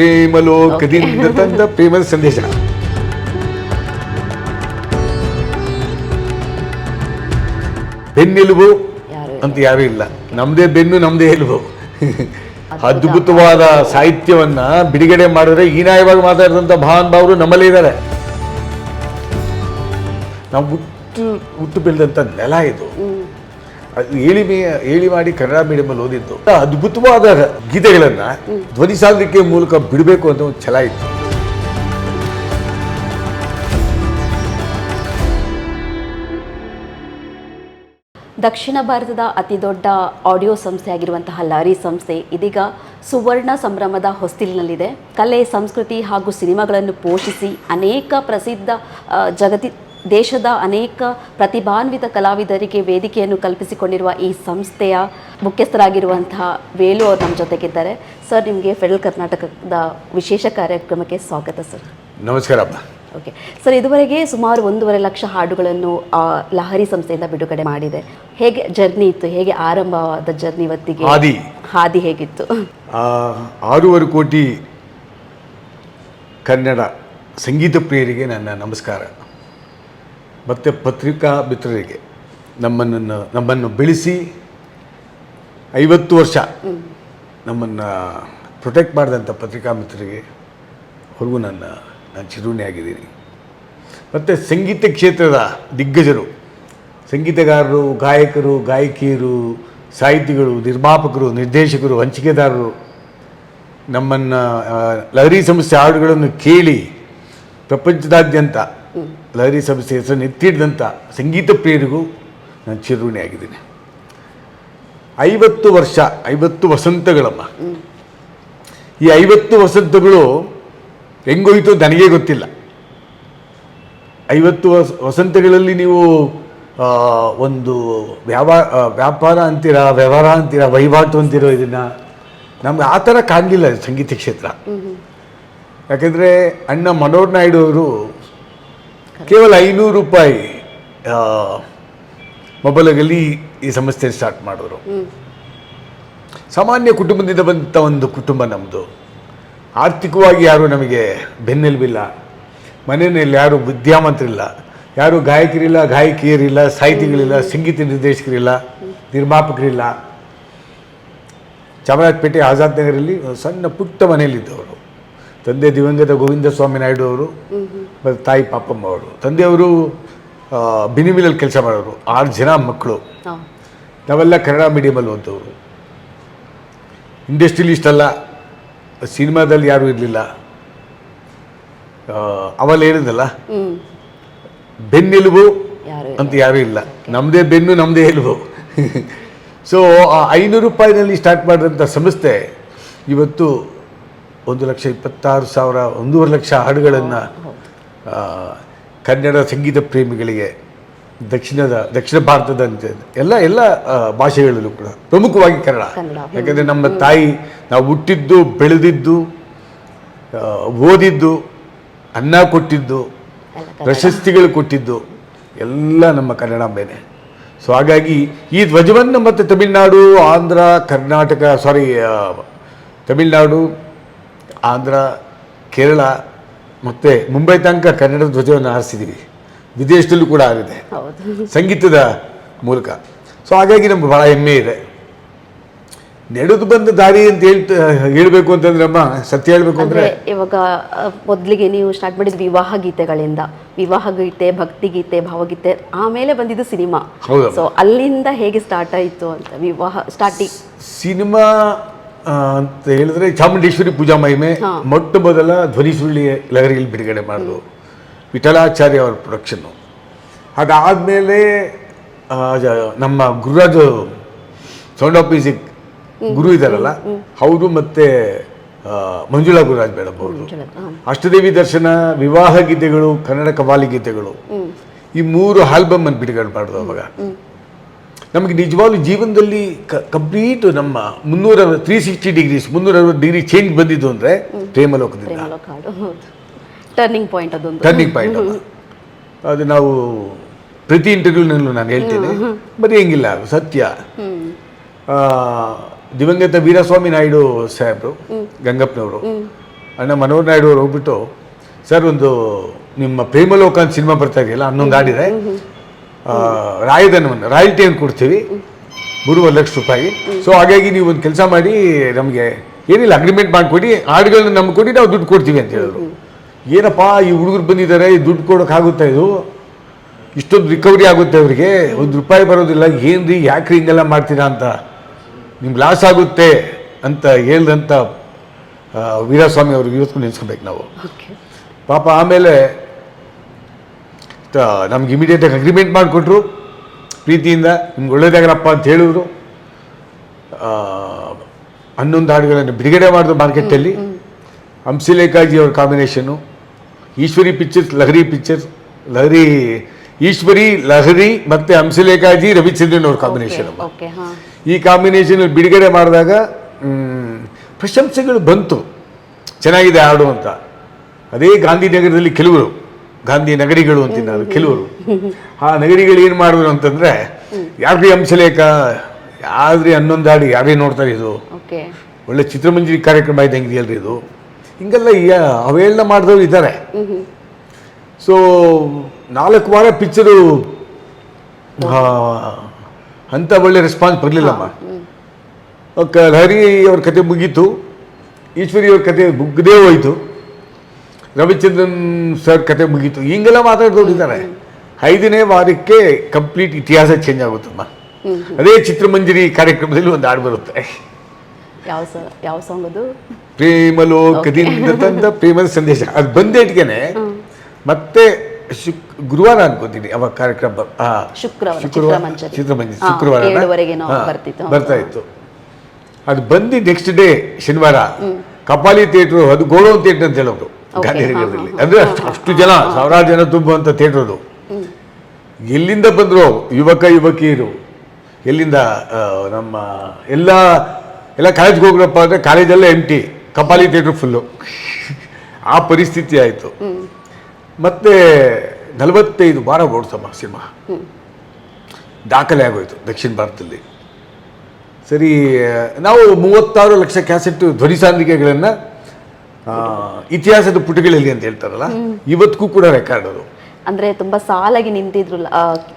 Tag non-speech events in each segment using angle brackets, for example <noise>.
ಪ್ರೇಮಲೋಕದಿಂದ ತಂದ ಪ್ರೇಮದ ಸಂದೇಶ. ಬೆನ್ನೆಲುಬು ಅಂತ ಯಾರು ಇಲ್ಲ. ನಮ್ದೇ ಬೆನ್ನು ನಮ್ದೇ ಎಲುಬು. ಅದ್ಭುತವಾದ ಸಾಹಿತ್ಯವನ್ನ ಬಿಡುಗಡೆ ಮಾಡಿದ್ರೆ ಹೀನಾಯವಾಗಿ ಮಾತಾಡಿದಂತ ಭಾನ್ ಭಾವರು ನಮ್ಮಲ್ಲೇ ಇದ್ದಾರೆ. ನಾವು ಹುಟ್ಟು ಹುಟ್ಟು ಬೆಳೆದಂಥ ನೆಲ ಇದು. ಅದು ಏಳಿ ಮಾಡಿ ಕನ್ನಡ ಮೀಡಿಯಮಲ್ಲಿ ಓದಿದ್ದು. ಅದ್ಭುತವಾದ ಗೀತೆಗಳನ್ನ ಧ್ವನಿ ಸಾಧನಿಕೆ ಮೂಲಕ ಬಿಡಬೇಕು ಅಂತ ಒಂದು ಛಲ ಇತ್ತು. ದಕ್ಷಿಣ ಭಾರತದ ಅತಿ ದೊಡ್ಡ ಆಡಿಯೋ ಸಂಸ್ಥೆ ಆಗಿರುವಂತಹ ಲಾರಿ ಸಂಸ್ಥೆ ಇದೀಗ ಸುವರ್ಣ ಸಂಭ್ರಮದ ಹೊಸ್ತಿಲಿನಲ್ಲಿದೆ. ಕಲೆ, ಸಂಸ್ಕೃತಿ ಹಾಗೂ ಸಿನಿಮಾಗಳನ್ನು ಪೋಷಿಸಿ ಅನೇಕ ಪ್ರಸಿದ್ಧ ಜಗತಿ ದೇಶದ ಅನೇಕ ಪ್ರತಿಭಾನ್ವಿತ ಕಲಾವಿದರಿಗೆ ವೇದಿಕೆಯನ್ನು ಕಲ್ಪಿಸಿಕೊಂಡಿರುವ ಈ ಸಂಸ್ಥೆಯ ಮುಖ್ಯಸ್ಥರಾಗಿರುವಂತಹ ವೇಲು ಅವರು ನಮ್ಮ ಜೊತೆಗಿದ್ದಾರೆ. ಸರ್ ನಿಮಗೆ ಫೆಡರಲ್ ಕರ್ನಾಟಕದ ವಿಶೇಷ ಕಾರ್ಯಕ್ರಮಕ್ಕೆ ಸ್ವಾಗತ ಸರ್. ನಮಸ್ಕಾರ ಓಕೆ. ಸರ್ ಇದುವರೆಗೆ ಸುಮಾರು ಒಂದೂವರೆ ಲಕ್ಷ ಹಾಡುಗಳನ್ನು ಲಹರಿ ಸಂಸ್ಥೆಯಿಂದ ಬಿಡುಗಡೆ ಮಾಡಿದೆ. ಹೇಗೆ ಜರ್ನಿ ಇತ್ತು? ಹೇಗೆ ಆರಂಭವಾದ ಜರ್ನಿ ಇವತ್ತಿಗೆ? ಹಾದಿ. ಹಾದಿ ಹೇಗಿತ್ತು? ಆರೂವರೆ ಕೋಟಿ ಕನ್ನಡ ಸಂಗೀತ ಪ್ರಿಯರಿಗೆ ನನ್ನ ನಮಸ್ಕಾರ. ಮತ್ತು ಪತ್ರಿಕಾ ಮಿತ್ರರಿಗೆ ನಮ್ಮನ್ನು ನಮ್ಮನ್ನು ಬೆಳೆಸಿ ಐವತ್ತು ವರ್ಷ ನಮ್ಮನ್ನು ಪ್ರೊಟೆಕ್ಟ್ ಮಾಡಿದಂಥ ಪತ್ರಿಕಾ ಮಿತ್ರರಿಗೆ ಅವ್ರಿಗೂ ನನ್ನ ನಾನು ಚಿರುಣಿಯಾಗಿದ್ದೀನಿ ಮತ್ತು ಸಂಗೀತ ಕ್ಷೇತ್ರದ ದಿಗ್ಗಜರು ಸಂಗೀತಗಾರರು ಗಾಯಕರು ಗಾಯಕಿಯರು ಸಾಹಿತಿಗಳು ನಿರ್ಮಾಪಕರು ನಿರ್ದೇಶಕರು ಹಂಚಿಕೆದಾರರು ನಮ್ಮನ್ನು ಲಹರಿ ಸಂಸ್ಥೆ ಹಾಡುಗಳನ್ನು ಕೇಳಿ ಪ್ರಪಂಚದಾದ್ಯಂತ ಲಹರಿ ಸಂಸ್ಥೆ ಹೆಸರನ್ನು ಎತ್ತಿಡಿದಂಥ ಸಂಗೀತ ಪ್ರಿಯರಿಗೂ ನಾನು ಚಿರುಣಿಯಾಗಿದ್ದೀನಿ ಐವತ್ತು ವರ್ಷ, ಐವತ್ತು ವಸಂತಗಳಮ್ಮ. ಈ ಐವತ್ತು ವಸಂತಗಳು ಹೆಂಗೋಯ್ತು ನನಗೆ ಗೊತ್ತಿಲ್ಲ. ಐವತ್ತು ವಸ, ವಸಂತಗಳಲ್ಲಿ ನೀವು ಒಂದು ವ್ಯಾವಾ ವ್ಯಾಪಾರ ಅಂತೀರ, ವ್ಯವಹಾರ ಅಂತೀರ, ವಹಿವಾಟು ಅಂತಿರೋ ಇದನ್ನು ನಮ್ಗೆ ಆ ಥರ ಕಾಣಲಿಲ್ಲ ಸಂಗೀತ ಕ್ಷೇತ್ರ. ಯಾಕೆಂದರೆ ಅಣ್ಣ ಮನೋಹರ್ ನಾಯ್ಡು ಅವರು ಕೇವಲ ಐನೂರು ರೂಪಾಯಿ ಮೊಬೈಲಲ್ಲಿ ಈ ಸಂಸ್ಥೆ ಸ್ಟಾರ್ಟ್ ಮಾಡಿದ್ರು. ಸಾಮಾನ್ಯ ಕುಟುಂಬದಿಂದ ಬಂದಂಥ ಒಂದು ಕುಟುಂಬ ನಮ್ಮದು ಆರ್ಥಿಕವಾಗಿ ಯಾರು ನಮಗೆ ಬೆನ್ನೆಲುಬಿಲ್ಲ. ಮನೆಯಲ್ಲಿ ಯಾರು ವಿದ್ಯಾವಂತರಿಲ್ಲ. ಯಾರು ಗಾಯಕರಿಲ್ಲ ಗಾಯಕಿಯರಿಲ್ಲ ಸಾಹಿತಿಗಳಿಲ್ಲ ಸಂಗೀತ ನಿರ್ದೇಶಕರಿಲ್ಲ ನಿರ್ಮಾಪಕರಿಲ್ಲ. ಚಾಮರಾಜಪೇಟೆ ಆಜಾದ್ ನಗರಲ್ಲಿ ಸಣ್ಣ ಪುಟ್ಟ ಮನೆಯಲ್ಲಿದ್ದವರು. ತಂದೆ ದಿವಂಗತ ಗೋವಿಂದ ಸ್ವಾಮಿ ನಾಯ್ಡು ಅವರು. ತಾಯಿ ಪಾಪಮ್ಮ ಅವರು. ತಂದೆಯವರು ಬಿನಿಮಿಲಲ್ಲಿ ಕೆಲಸ ಮಾಡೋರು. ಆರು ಜನ ಮಕ್ಕಳು. ನಾವೆಲ್ಲ ಕನ್ನಡ ಮೀಡಿಯಮಲ್ಲಿ ಓದೋರು ಇಂಡಸ್ಟ್ರಿಯಲಿಸ್ಟ್ ಅಲ್ಲ ಸಿನಿಮಾದಲ್ಲಿ ಯಾರೂ ಇರಲಿಲ್ಲ. ಅವಲ್ಲ ಏನಿದಲ್ಲ ಬೆನ್ನೆಲುಬು ಅಂತ ಯಾರೂ ಇಲ್ಲ. ನಮ್ಮದೇ ಬೆನ್ನು ನಮ್ಮದೇ ಎಲುಬು. ಸೊ ಆ ಐನೂರು ರೂಪಾಯಿನಲ್ಲಿ ಸ್ಟಾರ್ಟ್ ಮಾಡಿದಂಥ ಸಂಸ್ಥೆ ಇವತ್ತು ಒಂದು ಲಕ್ಷ ಇಪ್ಪತ್ತಾರು ಸಾವಿರ ಒಂದೂವರೆ ಲಕ್ಷ ಹಾಡುಗಳನ್ನು ಕನ್ನಡ ಸಂಗೀತ ಪ್ರೇಮಿಗಳಿಗೆ ದಕ್ಷಿಣದ ದಕ್ಷಿಣ ಭಾರತದ ಎಲ್ಲ ಎಲ್ಲ ಭಾಷೆಗಳಲ್ಲೂ ಕೂಡ ಪ್ರಮುಖವಾಗಿ ಕನ್ನಡ. ಯಾಕಂದರೆ ನಮ್ಮ ತಾಯಿ ನಾವು ಹುಟ್ಟಿದ್ದು ಬೆಳೆದಿದ್ದು ಓದಿದ್ದು ಅನ್ನ ಕೊಟ್ಟಿದ್ದು ಪ್ರಶಸ್ತಿಗಳು ಕೊಟ್ಟಿದ್ದು ಎಲ್ಲ ನಮ್ಮ ಕನ್ನಡ ಮೇಲೆ. ಸೊ ಹಾಗಾಗಿ ಈ ಧ್ವಜವನ್ನು ಮತ್ತು ತಮಿಳುನಾಡು ಆಂಧ್ರ ಕರ್ನಾಟಕ ಸಾರಿ ತಮಿಳುನಾಡು ಆಂಧ್ರ ಕೇರಳ ಮತ್ತು ಮುಂಬೈ ತನಕ ಕನ್ನಡ ಧ್ವಜವನ್ನು ಹಾರಿಸಿದ್ದೀವಿ ವಿದೇಶದಲ್ಲೂ ಕೂಡ ಆಗಿದೆ. ಸಂಗೀತದ ಮೂಲಕ. ಸೊ ಹಾಗಾಗಿ ನಮ್ಗೆ ಭಾಳ ಹೆಮ್ಮೆ ಇದೆ. ನಡೆದು ಬಂದ ದಾರಿ ಅಂತ ಹೇಳ್ತಾ ಹೇಳಬೇಕು ಅಂತಂದ್ರೆ ಅಮ್ಮ ಸತ್ಯ ಹೇಳಬೇಕು ಅಂದ್ರೆ? ಇವಾಗ ಮೊದಲಿಗೆ ನೀವು ಸ್ಟಾರ್ಟ್ ಮಾಡಿದ ವಿವಾಹ ಗೀತೆಗಳಿಂದ. ವಿವಾಹ ಗೀತೆ ಭಕ್ತಿ ಗೀತೆ ಭಾವಗೀತೆ ಆಮೇಲೆ ಬಂದಿದ್ದು ಸಿನಿಮಾ. ಸೊ ಅಲ್ಲಿಂದ ಹೇಗೆ ಸ್ಟಾರ್ಟ್ ಆಯಿತು ಅಂತ ವಿವಾಹ ಸ್ಟಾರ್ಟಿಂಗ್ ಸಿನಿಮಾ ಅಂತ ಹೇಳಿದ್ರೆ ಚಾಮುಂಡೇಶ್ವರಿ ಪೂಜಾ ಮಹಿಮೆ. ಮೊಟ್ಟ ಮೊದಲ ಧ್ವನಿ ಸುಳ್ಳಿ ಲಹರಿಯಲ್ಲಿ ಬಿಡುಗಡೆ ಮಾಡಿದ್ರು. ವಿಠಲಾಚಾರ್ಯ ಅವರ ಪ್ರೊಡಕ್ಷನ್ನು ಅದಾದಮೇಲೆ ನಮ್ಮ Gururaju sound of music Guru ಇದ್ದಾರಲ್ಲ ಅವರು ಮತ್ತೆ ಮಂಜುಳಾ ಗುರುರಾಜ್ ಮೇಡಮ್ ಅವರು. ಅಷ್ಟದೇವಿ ದರ್ಶನ ವಿವಾಹ ಗೀತೆಗಳು ಕನ್ನಡ ಕವಾಲಿ ಗೀತೆಗಳು. ಈ ಮೂರು ಆಲ್ಬಮ್ ಅನ್ನು ಬಿಡುಗಡೆ ಮಾಡೋದು ಅವಾಗ. ನಮಗೆ ನಿಜವಾಗ್ಲೂ ಜೀವನದಲ್ಲಿ ಕಂಪ್ಲೀಟ್ ನಮ್ಮ ಮುನ್ನೂರ ತ್ರೀ ಸಿಕ್ಸ್ಟಿ ಡಿಗ್ರೀಸ್ ಮುನ್ನೂರ ಅರವತ್ತು ಡಿಗ್ರಿ ಚೇಂಜ್ ಬಂದಿದ್ದು ಅಂದರೆ ಪ್ರೇಮಲೋಕದಿಂದ. ಟರ್ನಿಂಗ್ ಪಾಯಿಂಟ್ ಅದೊಂದು. ಟರ್ನಿಂಗ್ ಪಾಯಿಂಟ್ ಅದು ನಾವು ಪ್ರತಿ ಇಂಟರ್ವ್ಯೂನಲ್ಲೂ ನಾನು ಹೇಳ್ತೇನೆ. ಬರೀ ಹೆಂಗಿಲ್ಲ ಸತ್ಯ. ದಿವಂಗತ ವೀರಸ್ವಾಮಿ ನಾಯ್ಡು ಸಾಹೇಬರು ಗಂಗಪ್ಪನವರು ಅಣ್ಣ ಮನೋಹರ್ ನಾಯ್ಡು ಅವ್ರು ಹೋಗ್ಬಿಟ್ಟು ಸರ್ ಒಂದು ನಿಮ್ಮ ಪ್ರೇಮಲೋಕ ಅಂತ ಸಿನಿಮಾ ಬರ್ತಾ ಇದೆಯಲ್ಲ ಹನ್ನೊಂದು ಹಾಡಿದೆ. ಆ, ರಾಯಧನವನ್ನು ರಾಯಲ್ಟಿಯನ್ನು ಕೊಡ್ತೀವಿ. ಮೂರುವರೆ ಲಕ್ಷ ರೂಪಾಯಿ. ಸೊ ಹಾಗಾಗಿ ನೀವು ಒಂದು ಕೆಲಸ ಮಾಡಿ ನಮಗೆ ಏನಿಲ್ಲ ಅಗ್ರಿಮೆಂಟ್ ಮಾಡಿಕೊಡಿ. ಹಾಡುಗಳನ್ನ ನಮ್ಗೆ ಕೊಡಿ ನಾವು ದುಡ್ಡು ಕೊಡ್ತೀವಿ ಅಂತ ಹೇಳಿದ್ರು. ಏನಪ್ಪ ಈ ಹುಡುಗರು ಬಂದಿದ್ದಾರೆ ಈ ದುಡ್ಡು ಕೊಡೋಕ್ಕಾಗುತ್ತಾ ಇದು? ಇಷ್ಟೊಂದು ರಿಕವರಿ ಆಗುತ್ತೆ ಅವರಿಗೆ. ಒಂದು ರೂಪಾಯಿ ಬರೋದಿಲ್ಲ ಏನ್ರಿ ಯಾಕ್ರಿ ಹಿಂಗೆಲ್ಲ ಮಾಡ್ತೀರಾ ಅಂತ. ನಿಮ್ಗೆ ಲಾಸ್ ಆಗುತ್ತೆ ಅಂತ ಹೇಳ್ದಂಥ ವೀರಸ್ವಾಮಿ ಅವ್ರಿಗೆ ಇವತ್ತು ನೆನೆಸ್ಕೊಬೇಕು ನಾವು. ಪಾಪ ಆಮೇಲೆ ನಮ್ಗೆ ಇಮಿಡಿಯೇಟಾಗಿ ಅಗ್ರಿಮೆಂಟ್ ಮಾಡಿಕೊಟ್ರು. ಪ್ರೀತಿಯಿಂದ ನಿಮ್ಗೆ ಒಳ್ಳೇದಾಗರಪ್ಪ ಅಂತ ಹೇಳಿದ್ರು. ಹನ್ನೊಂದು ಹಾಡುಗಳನ್ನು ಬಿಡುಗಡೆ ಮಾಡಿದ್ರು ಮಾರ್ಕೆಟಲ್ಲಿ ಹಂಸಲೇಖಾಜಿ ಅವ್ರ combination Eshwari pictures Lahari pictures Lahari Eshwari Lahari ಮತ್ತು ಹಂಸಲೇಖಾಜಿ ರವಿಚಂದ್ರನ್ ಅವ್ರ ಕಾಂಬಿನೇಷನ್ ಈ ಕಾಂಬಿನೇಷನ್ ಬಿಡುಗಡೆ ಮಾಡಿದಾಗ ಪ್ರಶಂಸೆಗಳು ಬಂತು. ಚೆನ್ನಾಗಿದೆ ಹಾಡು ಅಂತ. ಅದೇ ಗಾಂಧಿನಗರದಲ್ಲಿ ಕೆಲವರು. ಗಾಂಧಿ ನಗರಿಗಳು ಅಂತೀನಿ ನಾನು ಕೆಲವರು. ಆ ನಗರಿಗಳು ಏನು ಮಾಡಿದ್ರು ಅಂತಂದರೆ ಯಾರ್ರಿ ಅಂಶಲೇಖ ಯಾವ್ದ್ರಿ ಹನ್ನೊಂದು ಹಾಡು ಯಾರೇ ನೋಡ್ತಾರೆ ಇದು? ಒಳ್ಳೆ ಚಿತ್ರಮಂಜರಿ ಕಾರ್ಯಕ್ರಮ ಇದ್ದಂಗಿದೆಯಲ್ರಿ ಇದು? ಹಿಂಗೆಲ್ಲ ಈ ಅವೇಳನ ಮಾಡಿದವ್ರು ಇದ್ದಾರೆ ಸೊ ನಾಲ್ಕು ವಾರ ಪಿಕ್ಚರು ಅಂತ ಒಳ್ಳೆ ರೆಸ್ಪಾನ್ಸ್ ಬರಲಿಲ್ಲಮ್ಮ. ಹರಿ ಅವ್ರ ಕತೆ ಮುಗೀತು. ಈಶ್ವರಿ ಅವ್ರ ಕತೆ ಮುಗ್ಗದೇ ಹೋಯ್ತು. ರವಿಚಂದ್ರನ್ ಸರ್ ಕತೆ ಮುಗೀತು. ಹಿಂಗೆಲ್ಲ ಮಾತಾಡೋರಿದ್ದಾರೆ ಐದನೇ ವಾರಕ್ಕೆ ಕಂಪ್ಲೀಟ್ ಇತಿಹಾಸ ಚೇಂಜ್ ಆಗುತ್ತಮ್ಮ. ಅದೇ ಚಿತ್ರಮಂಜರಿ ಕಾರ್ಯಕ್ರಮದಲ್ಲಿ ಒಂದು ಹಾಡು ಬರುತ್ತೆ. ಯಾವ ಯಾವ ಸಾಂಗ್ ಅದು? ಪ್ರೇಮಲೋಕದಿಂದ ತಂದ ಪ್ರೇಮದ ಸಂದೇಶ. ಅದು ಬಂದೇಟ್ಗೆನೆ ಮತ್ತೆ ಶುಕ್ ಗುರುವಾರ ಅನ್ಕೋತೀನಿ ಅವಾಗ ಕಾರ್ಯಕ್ರಮ. ಶುಕ್ರವಾರ ಚಿತ್ರಮಂಜರಿ. ಶುಕ್ರವಾರ. ಬರ್ತಾ ಇತ್ತು. ಅದು ಬಂದು ನೆಕ್ಸ್ಟ್ ಡೇ ಶನಿವಾರ. ಕಪಾಲಿ ಥಿಯೇಟ್ರು ಅದು ಗೋಡೌನ್ ಥಿಯೇಟರ್ ಅಂತ ಹೇಳೋದು ಗಾಂಧಿನಗರದಲ್ಲಿ ಅಂದ್ರೆ ಅಷ್ಟು ಅಷ್ಟು ಜನ ಸಾವಿರಾರು ಜನ ತುಂಬುವಂತ ಥಿಯೇಟರ್ ಅದು ಎಲ್ಲಿಂದ ಬಂದ್ರು ಯುವಕ ಯುವಕಿಯರು? ಎಲ್ಲಿಂದ ನಮ್ಮ ಎಲ್ಲ ಎಲ್ಲ ಕಾಲೇಜ್ಗೆ ಹೋಗ್ರಪ್ಪ ಕಾಲೇಜಲ್ಲ ಕಾಲೇಜೆಲ್ಲ ಎಂಟಿ ಕಪಾಲಿ ಥಿಯೇಟರ್ ಫುಲ್ಲು ಆ ಪರಿಸ್ಥಿತಿ ಆಯಿತು. ಮತ್ತೆ ನಲವತ್ತೈದು ವಾರ ಓಡಿಸಮ್ಮ ಸಿನಿಮಾ. ದಾಖಲೆ ಆಗೋಯ್ತು ದಕ್ಷಿಣ ಭಾರತದಲ್ಲಿ. ಸರಿ ನಾವು ಮೂವತ್ತಾರು ಲಕ್ಷ ಕ್ಯಾಸೆಟ್ ಧ್ವನಿ ಸಾಂದ್ರಿಕೆಗಳನ್ನು ಇತಿಹಾಸದ ಪುಟಗಳಲ್ಲಿ ಅಂತ ಹೇಳ್ತಾರಲ್ಲ ಇವತ್ತಿಗೂ ಕೂಡ ರೆಕಾರ್ಡ್ ಅದು. ಅಂದ್ರೆ ತುಂಬಾ ಸಾಲಾಗಿ ನಿಂತಿದ್ರು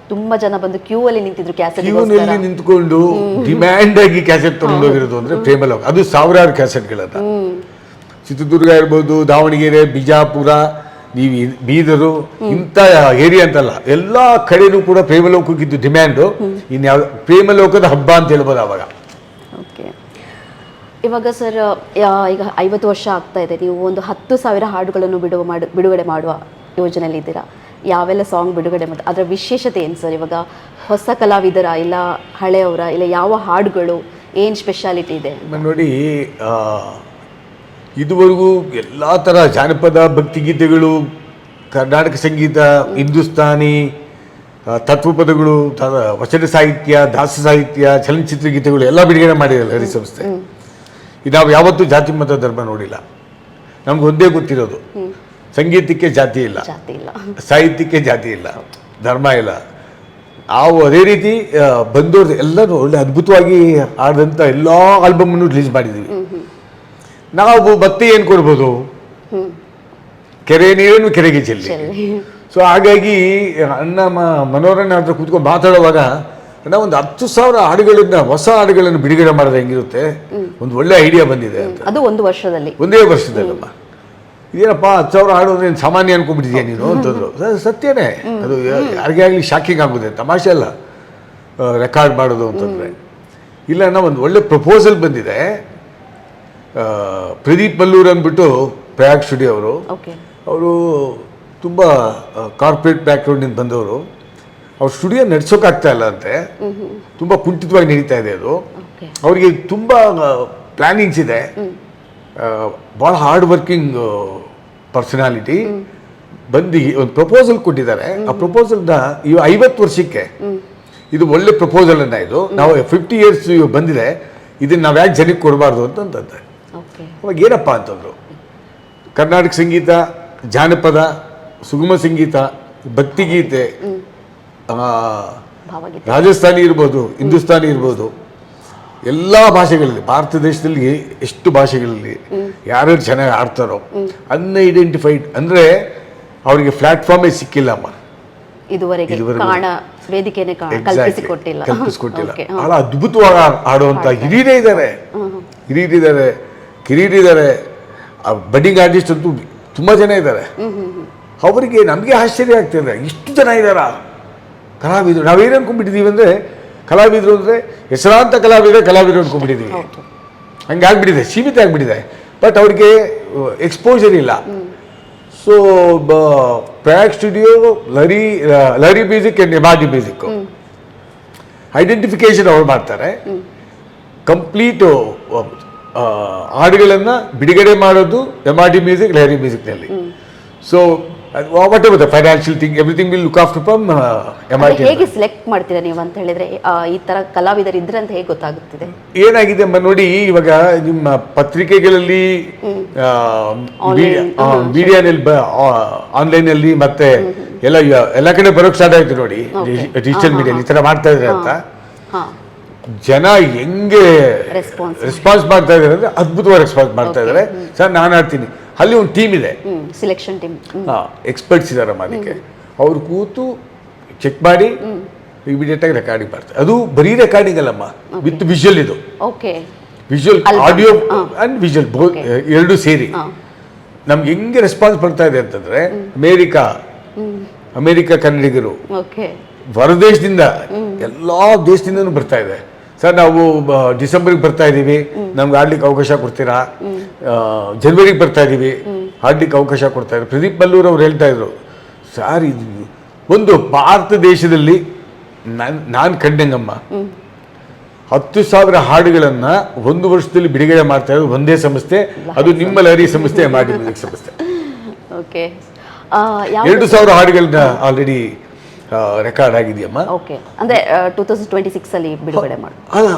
ತುಂಬಾ ಜನ ಬಂದು ಕ್ಯೂ ಅಲ್ಲಿ ನಿಂತಿದ್ರು ಕ್ಯಾಸೆಟ್ ಕ್ಯೂನಲ್ಲಿ ನಿಂತ್ಕೊಂಡು ಡಿಮ್ಯಾಂಡ್ ಆಗಿ ಕ್ಯಾಸೆಟ್ ತಗೊಂಡೋಗಿರೋದು ಅಂದ್ರೆ ಪ್ರೇಮಲೋಕ ಅದು ಸಾವಿರಾರು ಕ್ಯಾಸೆಟ್ಗಳನ್ನ ಚಿತ್ರದುರ್ಗ ಇರ್ಬೋದು ದಾವಣಗೆರೆ ಬಿಜಾಪುರ ನೀವು ಬೀದರು ಇಂಥ ಏರಿಯಾ ಅಂತಲ್ಲ ಎಲ್ಲ ಕಡೆನೂ ಕೂಡ ಪ್ರೇಮಲೋಕಕ್ಕಿದ್ದು ಡಿಮ್ಯಾಂಡು ಇನ್ಯಾವ ಪ್ರೇಮಲೋಕದ ಹಬ್ಬ ಅಂತ ಹೇಳ್ಬೋದು ಅವಾಗ. ಇವಾಗ ಸರ್ ಈಗ ಐವತ್ತು ವರ್ಷ ಆಗ್ತಾ ಇದೆ. ನೀವು ಒಂದು ಹತ್ತು ಸಾವಿರ ಹಾಡುಗಳನ್ನು ಬಿಡುವ ಮಾಡಿ ಬಿಡುಗಡೆ ಮಾಡುವ ಯೋಜನೆಯಲ್ಲಿ ಇದ್ದೀರಾ? ಯಾವೆಲ್ಲ ಸಾಂಗ್ ಬಿಡುಗಡೆ ಮತ್ತು ಅದರ ವಿಶೇಷತೆ ಏನು ಸರ್? ಇವಾಗ ಹೊಸ ಕಲಾವಿದರ ಇಲ್ಲ ಹಳೆಯವರ ಇಲ್ಲ ಯಾವ ಹಾಡುಗಳು ಏನು ಸ್ಪೆಷಾಲಿಟಿ ಇದೆ? ನೋಡಿ ಇದುವರೆಗೂ ಎಲ್ಲ ಥರ ಜಾನಪದ ಭಕ್ತಿಗೀತೆಗಳು ಕರ್ನಾಟಕ ಸಂಗೀತ ಹಿಂದೂಸ್ತಾನಿ ತತ್ವಪದಗಳು ವಚನ ಸಾಹಿತ್ಯ ದಾಸ ಸಾಹಿತ್ಯ ಚಲನಚಿತ್ರ ಗೀತೆಗಳು ಎಲ್ಲ ಬಿಡುಗಡೆ ಮಾಡಿರಲ್ಲ ಹರಿ ಸಂಸ್ಥೆ ನಾವು ಯಾವತ್ತೂ ಜಾತಿ ಮತ ಧರ್ಮ ನೋಡಿಲ್ಲ. ನಮ್ಗೆ ಒಂದೇ ಗೊತ್ತಿರೋದು. ಸಂಗೀತಕ್ಕೆ ಜಾತಿ ಇಲ್ಲ. ಸಾಹಿತ್ಯಕ್ಕೆ ಜಾತಿ ಇಲ್ಲ. ಧರ್ಮ ಇಲ್ಲ. ನಾವು ಅದೇ ರೀತಿ ಬಂದವ್ರದ್ದು ಬಂದವ್ರು ಎಲ್ಲರೂ ಒಳ್ಳೆ ಅದ್ಭುತವಾಗಿ ಆಡಿದಂಥ ಎಲ್ಲ ಆಲ್ಬಮನ್ನು ರಿಲೀಸ್ ಮಾಡಿದ್ದೀವಿ ನಾವು ಮತ್ತೆ ಏನು ಕೊಡ್ಬೋದು? ಕೆರೆ ನೀರನ್ನು ಕೆರೆಗೆ ಚೆಲ್ಲಿ. ಸೊ ಹಾಗಾಗಿ ಅಣ್ಣ ಮ- ಮನೋರಣ್ಣ ಹತ್ರ ಕೂತ್ಕೊಂಡು ಮಾತಾಡುವಾಗ ಅಣ್ಣ ಒಂದು ಹತ್ತು ಸಾವಿರ ಹಾಡುಗಳನ್ನ ಹೊಸ ಹಾಡುಗಳನ್ನು ಬಿಡುಗಡೆ ಮಾಡಿದ್ರೆ ಹೆಂಗಿರುತ್ತೆ? ಒಂದು ಒಳ್ಳೆ ಐಡಿಯಾ ಬಂದಿದೆ ಅಂತ. ಅದು ಒಂದು ವರ್ಷದಲ್ಲಿ. ಒಂದೇ ವರ್ಷದಲ್ಲಮ್ಮ. ಇದೇನಪ್ಪ ಹತ್ತು ಸಾವಿರ ಹಾಡು ಅಂದ್ರೆ ಸಾಮಾನ್ಯ ಅನ್ಕೊಂಡ್ಬಿಟ್ಟಿದ್ಯಾ ನೀನು ಅಂತಂದ್ರು. ಸತ್ಯನೇ. ಅದು ಯಾರಿಗೆ ಆಗಲಿ ಶಾಕಿಂಗ್ ಆಗುತ್ತೆ ತಮಾಷೆ ಅಲ್ಲ. ರೆಕಾರ್ಡ್ ಮಾಡೋದು ಅಂತಂದ್ರೆ. ಇಲ್ಲ ಅನ್ನೋ ಒಂದು ಒಳ್ಳೆ ಪ್ರಪೋಸಲ್ ಬಂದಿದೆ. ಪ್ರದೀಪ್ ಮಲ್ಲೂರ್ ಅಂದ್ಬಿಟ್ಟು ಪ್ರಯಾಗ್ ಸ್ಟುಡಿಯೋ ಅವರು. ಓಕೆ. ಅವರು ತುಂಬ ಕಾರ್ಪೊರೇಟ್ ಬ್ಯಾಕ್ಗ್ರೌಂಡಿಂದ ಬಂದವರು. ಅವ್ರ ಸ್ಟುಡಿಯೋ ನಡ್ಸೋಕ್ಕಾಗ್ತಾ ಇಲ್ಲ ಅಂತೆ. ತುಂಬ ಕುಂಠಿತವಾಗಿ ನಡೀತಾ ಇದೆ ಅದು. ಅವರಿಗೆ ತುಂಬ ಪ್ಲ್ಯಾನಿಂಗ್ಸ್ ಇದೆ. ಭಾಳ ಹಾರ್ಡ್ ವರ್ಕಿಂಗ್ ಪರ್ಸನಾಲಿಟಿ ಬಂದು ಒಂದು ಪ್ರಪೋಸಲ್ ಕೊಟ್ಟಿದ್ದಾರೆ. ಆ ಪ್ರಪೋಸಲ್ನ ಇವು ಐವತ್ತು ವರ್ಷಕ್ಕೆ ಇದು ಒಳ್ಳೆ ಪ್ರಪೋಸಲ್ ಅನ್ನ ಇದು. ನಾವು ಫಿಫ್ಟಿ ಇಯರ್ಸ್ ಬಂದಿದೆ. ಇದನ್ನ ನಾವು ಯಾಕೆ ಜನಕ್ಕೆ ಕೊಡಬಾರ್ದು ಓಕೆ ಅವಾಗ ಏನಪ್ಪ ಅಂತಂದ್ರು? ಕರ್ನಾಟಕ ಸಂಗೀತ ಜಾನಪದ ಸುಗಮ ಸಂಗೀತ ಭಕ್ತಿಗೀತೆ ರಾಜಸ್ಥಾನಿ ಇರ್ಬೋದು ಹಿಂದೂಸ್ತಾನಿ ಇರ್ಬೋದು ಎಲ್ಲ ಭಾಷೆಗಳಲ್ಲಿ ಭಾರತ ದೇಶದಲ್ಲಿ ಎಷ್ಟು ಭಾಷೆಗಳಲ್ಲಿ ಯಾರ್ಯಾರು ಚೆನ್ನಾಗಿ ಆಡ್ತಾರೋ ಅನ್ಐಡೆಂಟಿಫೈಡ್ ಅಂದರೆ ಅವರಿಗೆ ಪ್ಲಾಟ್ಫಾರ್ಮೇ ಸಿಕ್ಕಿಲ್ಲಮ್ಮ ಇದುವರೆಗೆ ವೇದಿಕೆನೆ ಕಲ್ಪಿಸಿಕೊಟ್ಟಿಲ್ಲ. ಬಹಳ ಅದ್ಭುತವಾಗಿ ಆಡುವಂಥ ಆಡುವಂತ ಹಿರಿಯರೇ ಇದ್ದಾರೆ. ಹಿರಿಯರಿದ್ದಾರೆ ಕಿರಿಯರಿದ್ದಾರೆ ಬಡ್ಡಿಂಗ್ ಆರ್ಟಿಸ್ಟ್ ಅಂತೂ ತುಂಬಾ ಜನ ಇದ್ದಾರೆ. ಅವರಿಗೆ ನಮಗೆ ಆಶ್ಚರ್ಯ ಆಗ್ತಿದೆ. ಇಷ್ಟು ಜನ ಇದ್ದಾರ? ಕಲಾವಿದರು. ನಾವೇನು ಅನ್ಕೊಂಡ್ಬಿಟ್ಟಿದ್ದೀವಿ ಅಂದರೆ ಕಲಾವಿದರು ಅಂದರೆ ಹೆಸರಾಂತ ಕಲಾವಿದರೆ ಕಲಾವಿದರು ಅಂದ್ಕೊಂಡ್ಬಿಟ್ಟಿದ್ದೀವಿ ಹಂಗೆ ಆಗಿಬಿಟ್ಟಿದೆ ಸೀಮಿತ ಆಗಿಬಿಟ್ಟಿದೆ. ಬಟ್ ಅವ್ರಿಗೆ ಎಕ್ಸ್ಪೋಜರ್ ಇಲ್ಲ. So pack studio Lahari Lahari music and ಎಮಾಡಿ music identification ಅವ್ರು ಮಾಡ್ತಾರೆ. ಕಂಪ್ಲೀಟು ಹಾಡುಗಳನ್ನು ಬಿಡುಗಡೆ ಮಾಡೋದು ಎಮಾಡಿ music Lahari ಮ್ಯೂಸಿಕ್ನಲ್ಲಿ so whatever the financial thing everything will look after from M I T ಹೇಗೆ ಸೆಲೆಕ್ಟ್ ಮಾಡ್ತೀರಾ ನೀವು ಅಂತ ಹೇಳಿದ್ರೆ ಈ ತರ ಕಲಾವಿದರು ಇದ್ರೆ ಅಂತ ಹೇಗೆ ಗೊತ್ತಾಗುತ್ತಿದೆ? ಏನಾಗಿದೆ ಅಮ್ಮ ನೋಡಿ ಇವಾಗ ನಿಮ್ಮ ಪತ್ರಿಕೆಗಳಲ್ಲಿ ಮೀಡಿಯಾನಲ್ಲಿ ಆನ್ಲೈನಲ್ಲಿ ಮತ್ತೆ ಎಲ್ಲ ಎಲ್ಲ ಕಡೆ ಬರೋಕ್ ಸ್ಟಾರ್ಟ್ ಆಯ್ತು ನೋಡಿ. ಡಿಜಿಟಲ್ ಮೀಡಿಯಲ್ಲಿ ಈ ಥರ ಮಾಡ್ತಾ ಇದ್ದಾರೆ ಅಂತ. ಜನ ಹೆಂಗೆ ರೆಸ್ಪಾನ್ಸ್ ಮಾಡ್ತಾ ಇದಾರೆ ಅಂದ್ರೆ ಅದ್ಭುತವಾಗಿ ರೆಸ್ಪಾನ್ಸ್ ಮಾಡ್ತಾ ಇದಾರೆ ಸರ್ ನಾನು ಆಡ್ತೀನಿ ಅಲ್ಲಿ ಒಂದು ಟೀಮ್ ಇದೆ. ಸೆಲೆಕ್ಷನ್ ಟೀಮ್ ಟೀಮ್ ಎಕ್ಸ್ಪರ್ಟ್ಸ್ ಇದ್ದಾರೆ ಅದಕ್ಕೆ ಅವ್ರು ಕೂತು ಚೆಕ್ ಮಾಡಿ ಇಮಿಡಿಯೇಟ್ ಆಗಿ ರೆಕಾರ್ಡಿಂಗ್ ಮಾಡ್ತಾರೆ ಅದು ಬರೀ ರೆಕಾರ್ಡಿಂಗ್ ಅಲ್ಲಮ್ಮ ವಿತ್ ವಿಜುವಲ್ ಇದು. ಓಕೆ ವಿಜುವಲ್ ಆಡಿಯೋ ಹಾ. ಅಂಡ್ ವಿಜುವಲ್ ಎರಡೂ ಸೇರಿ. ಹಾ. ನಮ್ಗೆ ಹೆಂಗೆ ರೆಸ್ಪಾನ್ಸ್ ಬರ್ತಾ ಇದೆ ಅಂತಂದ್ರೆ ಅಮೇರಿಕಾ ಅಮೇರಿಕಾ ಕನ್ನಡಿಗರು ಓಕೆ ಹೊರದೇಶದಿಂದ ಎಲ್ಲಾ ದೇಶದಿಂದನೂ ಬರ್ತಾ ಇದೆ. ಸರ್ ನಾವು ಡಿಸೆಂಬರ್ಗೆ ಬರ್ತಾ ಇದ್ದೀವಿ ನಮ್ಗೆ ಆಡ್ಲಿಕ್ಕೆ ಅವಕಾಶ ಕೊಡ್ತೀರಾ? ಜನವರಿಗೆ ಬರ್ತಾ ಇದ್ದೀವಿ ಆಡ್ಲಿಕ್ಕೆ ಅವಕಾಶ ಕೊಡ್ತಾ ಇದ್ರು ಪ್ರದೀಪ್ ಮಲ್ಲೂರ್ ಅವ್ರು ಹೇಳ್ತಾ ಇದ್ರು ಸರ್ ಇದು ಒಂದು ಭಾರತ ದೇಶದಲ್ಲಿ ನಾನು ನಾನು ಕಂಡಂಗಮ್ಮ ಹತ್ತು ಸಾವಿರ ಹಾಡುಗಳನ್ನ ಒಂದು ವರ್ಷದಲ್ಲಿ ಬಿಡುಗಡೆ ಮಾಡ್ತಾ ಇರೋದು ಒಂದೇ ಸಂಸ್ಥೆ. ಅದು ನಿಮ್ಮ ಲಹರಿ ಸಂಸ್ಥೆ ಮಾಡಿ ಸಂಸ್ಥೆ. <laughs> ಎರಡು ಸಾವಿರ ಹಾಡುಗಳನ್ನ ಆಲ್ರೆಡಿ ರೆಕಾರ್ಡ್ ಆಗಿದೆಯಮ್ಮ? ಓಕೆ ಅಂದ್ರೆ ಟೂ ತೌಸಂಡ್ ಟ್ವೆಂಟಿ ಸಿಕ್ಸ್ ಅಲ್ಲಿ ಬಿಡುಗಡೆ ಮಾಡಿ.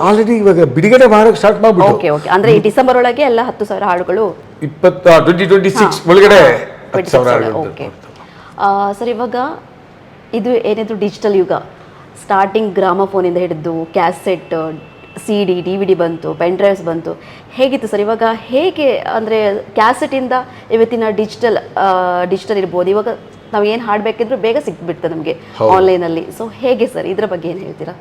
ಆಲ್ರೆಡಿ ಇವಾಗ ಬಿಡುಗಡೆ ಮಾಡಕ್ ಸ್ಟಾರ್ಟ್ ಮಾಡ್ಬಿಟ್ಟು. ಓಕೆ ಓಕೆ ಅಂದ್ರೆ ಈ ಡಿಸೆಂಬರ್ ಒಳಗೆ ಎಲ್ಲ ಹತ್ತು ಸಾವಿರ ಹಾಡುಗಳು ಇಪ್ಪತ್ತ ಟ್ವೆಂಟಿ ಟ್ವೆಂಟಿ ಸಿಕ್ಸ್ ಒಳಗಡೆ ಹತ್ತು ಸಾವಿರ ಹಾಡುಗಳು ಓಕೆ ಸರ್ ಇವಾಗ ಇದು ಏನಿದ್ರು ಡಿಜಿಟಲ್ ಯುಗ. ಸ್ಟಾರ್ಟಿಂಗ್ ಗ್ರಾಮಫೋನಿಂದ ಹಿಡಿದು cassette C D D V D ಬಂತು ಪೆನ್ ಡ್ರೈವ್ಸ್ ಬಂತು. ಹೇಗಿತ್ತು ಸರ್ ಇವಾಗ ಹೇಗೆ ಅಂದರೆ ಕ್ಯಾಸೆಟಿಂದ ಇವತ್ತಿನ ಡಿಜಿಟಲ್ ಡಿಜಿಟಲ್ ಇರ್ಬೋದು? ಇವಾಗ ನಾವು ಏನು ಹಾಡಬೇಕಿದ್ರು ಬೇಗ ಸಿಕ್ಬಿಡ್ತದೆ ನಮಗೆ. ಆನ್ಲೈನಲ್ಲಿ ಸೊ ಹೇಗೆ ಸರ್ ಇದ್ರ ಬಗ್ಗೆ ಏನು ಹೇಳ್ತೀರಾ?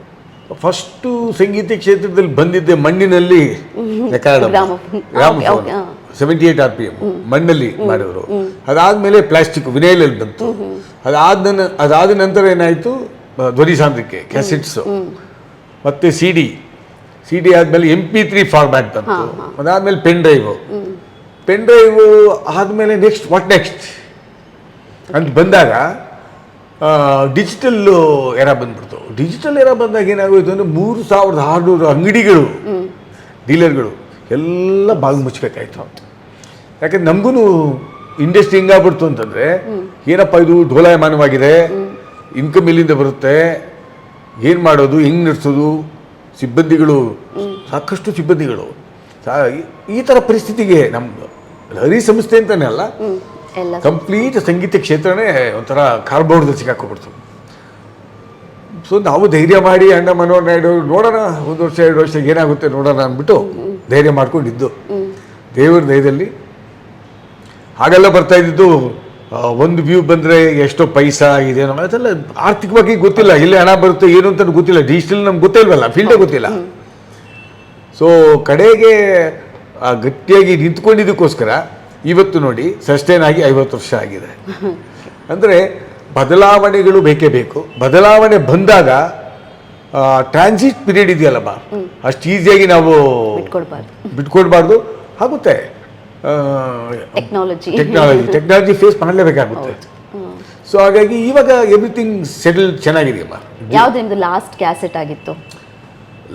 ಫಸ್ಟು ಸಂಗೀತ ಕ್ಷೇತ್ರದಲ್ಲಿ ಬಂದಿದ್ದೆ ಮಣ್ಣಿನಲ್ಲಿ. Seventy eight R P M ಮಣ್ಣಲ್ಲಿ ಮಾಡಿದ್ರು. ಅದಾದ್ಮೇಲೆ ಪ್ಲಾಸ್ಟಿಕ್ ವಿನೈಲಲ್ಲಿ ಬಂತು. ಅದಾದ ಅದಾದ ನಂತರ ಏನಾಯಿತು? ಧ್ವನಿ ಸಾಂದ್ರಿಕೆ ಕ್ಯಾಸೆಟ್ಸ್ ಮತ್ತೆ ಸಿ ಡಿ ಸಿ ಡಿ ಆದಮೇಲೆ ಎಂ ಪಿ ತ್ರೀ ಫಾರ್ಮ್ಯಾಟ್ ಬಂತು. ಅದಾದ್ಮೇಲೆ ಪೆನ್ ಡ್ರೈವ್ ಪೆನ್ ಡ್ರೈವ್ ಆದಮೇಲೆ ನೆಕ್ಸ್ಟ್ ವಾಟ್ ನೆಕ್ಸ್ಟ್ ಅಂತ ಬಂದಾಗ ಡಿಜಿಟಲ್ ಎರ ಬಂದ್ಬಿಡ್ತು. ಡಿಜಿಟಲ್ ಎರ ಬಂದಾಗ ಏನಾಗೋಯ್ತು ಅಂದರೆ ಮೂರು ಸಾವಿರದ ಆರುನೂರು ಅಂಗಡಿಗಳು ಡೀಲರ್ಗಳು ಎಲ್ಲ ಬಾಗಿಲು ಮುಚ್ಚಬೇಕಾಯ್ತು ಯಾಕಂದ್ರೆ ನಮಗೂ ಇಂಡಸ್ಟ್ರಿ ಹೆಂಗಾಗ್ಬಿಡ್ತು ಅಂತಂದರೆ, ಏನಪ್ಪ ಇದು ಡೋಲಾಯಮಾನವಾಗಿದೆ ಇನ್ಕಮ್ ಎಲ್ಲಿಂದ ಬರುತ್ತೆ, ಏನು ಮಾಡೋದು, ಹೆಂಗೆ ನಡೆಸೋದು, ಸಿಬ್ಬಂದಿಗಳು, ಸಾಕಷ್ಟು ಸಿಬ್ಬಂದಿಗಳು. ಈ- ಥರ ಪರಿಸ್ಥಿತಿಗೆ ನಮ್ಮ ಹರಿ ಸಂಸ್ಥೆ ಅಂತಲೇ ಅಲ್ಲ ಎಲ್ಲ ಕಂಪ್ಲೀಟ್ ಸಂಗೀತ ಕ್ಷೇತ್ರನೇ ಒಂಥರ ಕಾರ್ಬೋರ್ಡ್ದಲ್ಲಿ ಸಿಕ್ಕಾಕೊಬಿಡ್ತು ಸೊ ನಾವು ಧೈರ್ಯ ಮಾಡಿ ಅಣ್ಣ ಮನೋಹರ್ ನಾಯ್ಡು ನೋಡೋಣ ಒಂದು ವರ್ಷ ಎರಡು ವರ್ಷ ಏನಾಗುತ್ತೆ ನೋಡೋಣ ಅಂದ್ಬಿಟ್ಟು ಧೈರ್ಯ ಮಾಡ್ಕೊಂಡಿದ್ದು. ದೇವರ ದಯದಲ್ಲಿ. ಹಾಗೆಲ್ಲ ಬರ್ತಾ ಇದ್ದಿದ್ದು ಒಂದು ವ್ಯೂ ಬಂದರೆ ಎಷ್ಟೋ ಪೈಸಾ ಇದೆ ಅದೆಲ್ಲ ಆರ್ಥಿಕವಾಗಿ ಗೊತ್ತಿಲ್ಲ. ಇಲ್ಲಿ ಹಣ ಬರುತ್ತೆ ಏನು ಅಂತ ಗೊತ್ತಿಲ್ಲ. ಡಿಜಿಟಲ್ ನಮ್ಗೆ ಗೊತ್ತೇ ಇಲ್ವಲ್ಲ ಫೀಲ್ಡೇ ಗೊತ್ತಿಲ್ಲ. ಸೊ ಕಡೆಗೆ ಗಟ್ಟಿಯಾಗಿ ನಿಂತ್ಕೊಂಡಿದ್ದಕ್ಕೋಸ್ಕರ ಇವತ್ತು ನೋಡಿ ಸಸ್ಟೈನ್ ಆಗಿ ಐವತ್ತು ವರ್ಷ ಆಗಿದೆ. ಅಂದರೆ ಬದಲಾವಣೆಗಳು ಬೇಕೇ ಬೇಕು. ಬದಲಾವಣೆ ಬಂದಾಗ ಟ್ರಾನ್ಸಿಟ್ ಪೀರಿಯಡ್ ಇದೆಯಲ್ಲಮ್ಮ ಅಷ್ಟು ಈಸಿಯಾಗಿ ನಾವು ಬಿಟ್ಕೊಡ್ಬಾರ್ದು. ಆಗುತ್ತೆ. ಟೆಕ್ನಾಲಜಿ ಟೆಕ್ನಾಲಜಿ ಟೆಕ್ನಾಲಜಿ ಫೇಸ್ ಮಾಡಲೇಬೇಕಾಗುತ್ತೆ. ಸೊ ಹಾಗಾಗಿ ಇವಾಗ ಎವ್ರಿಥಿಂಗ್ ಸೆಟಲ್ ಚೆನ್ನಾಗಿದೆಯಮ್ಮ ಯಾವ್ದು ನಿಮ್ದು ಲಾಸ್ಟ್ ಕ್ಯಾಸೆಟ್ ಆಗಿತ್ತು?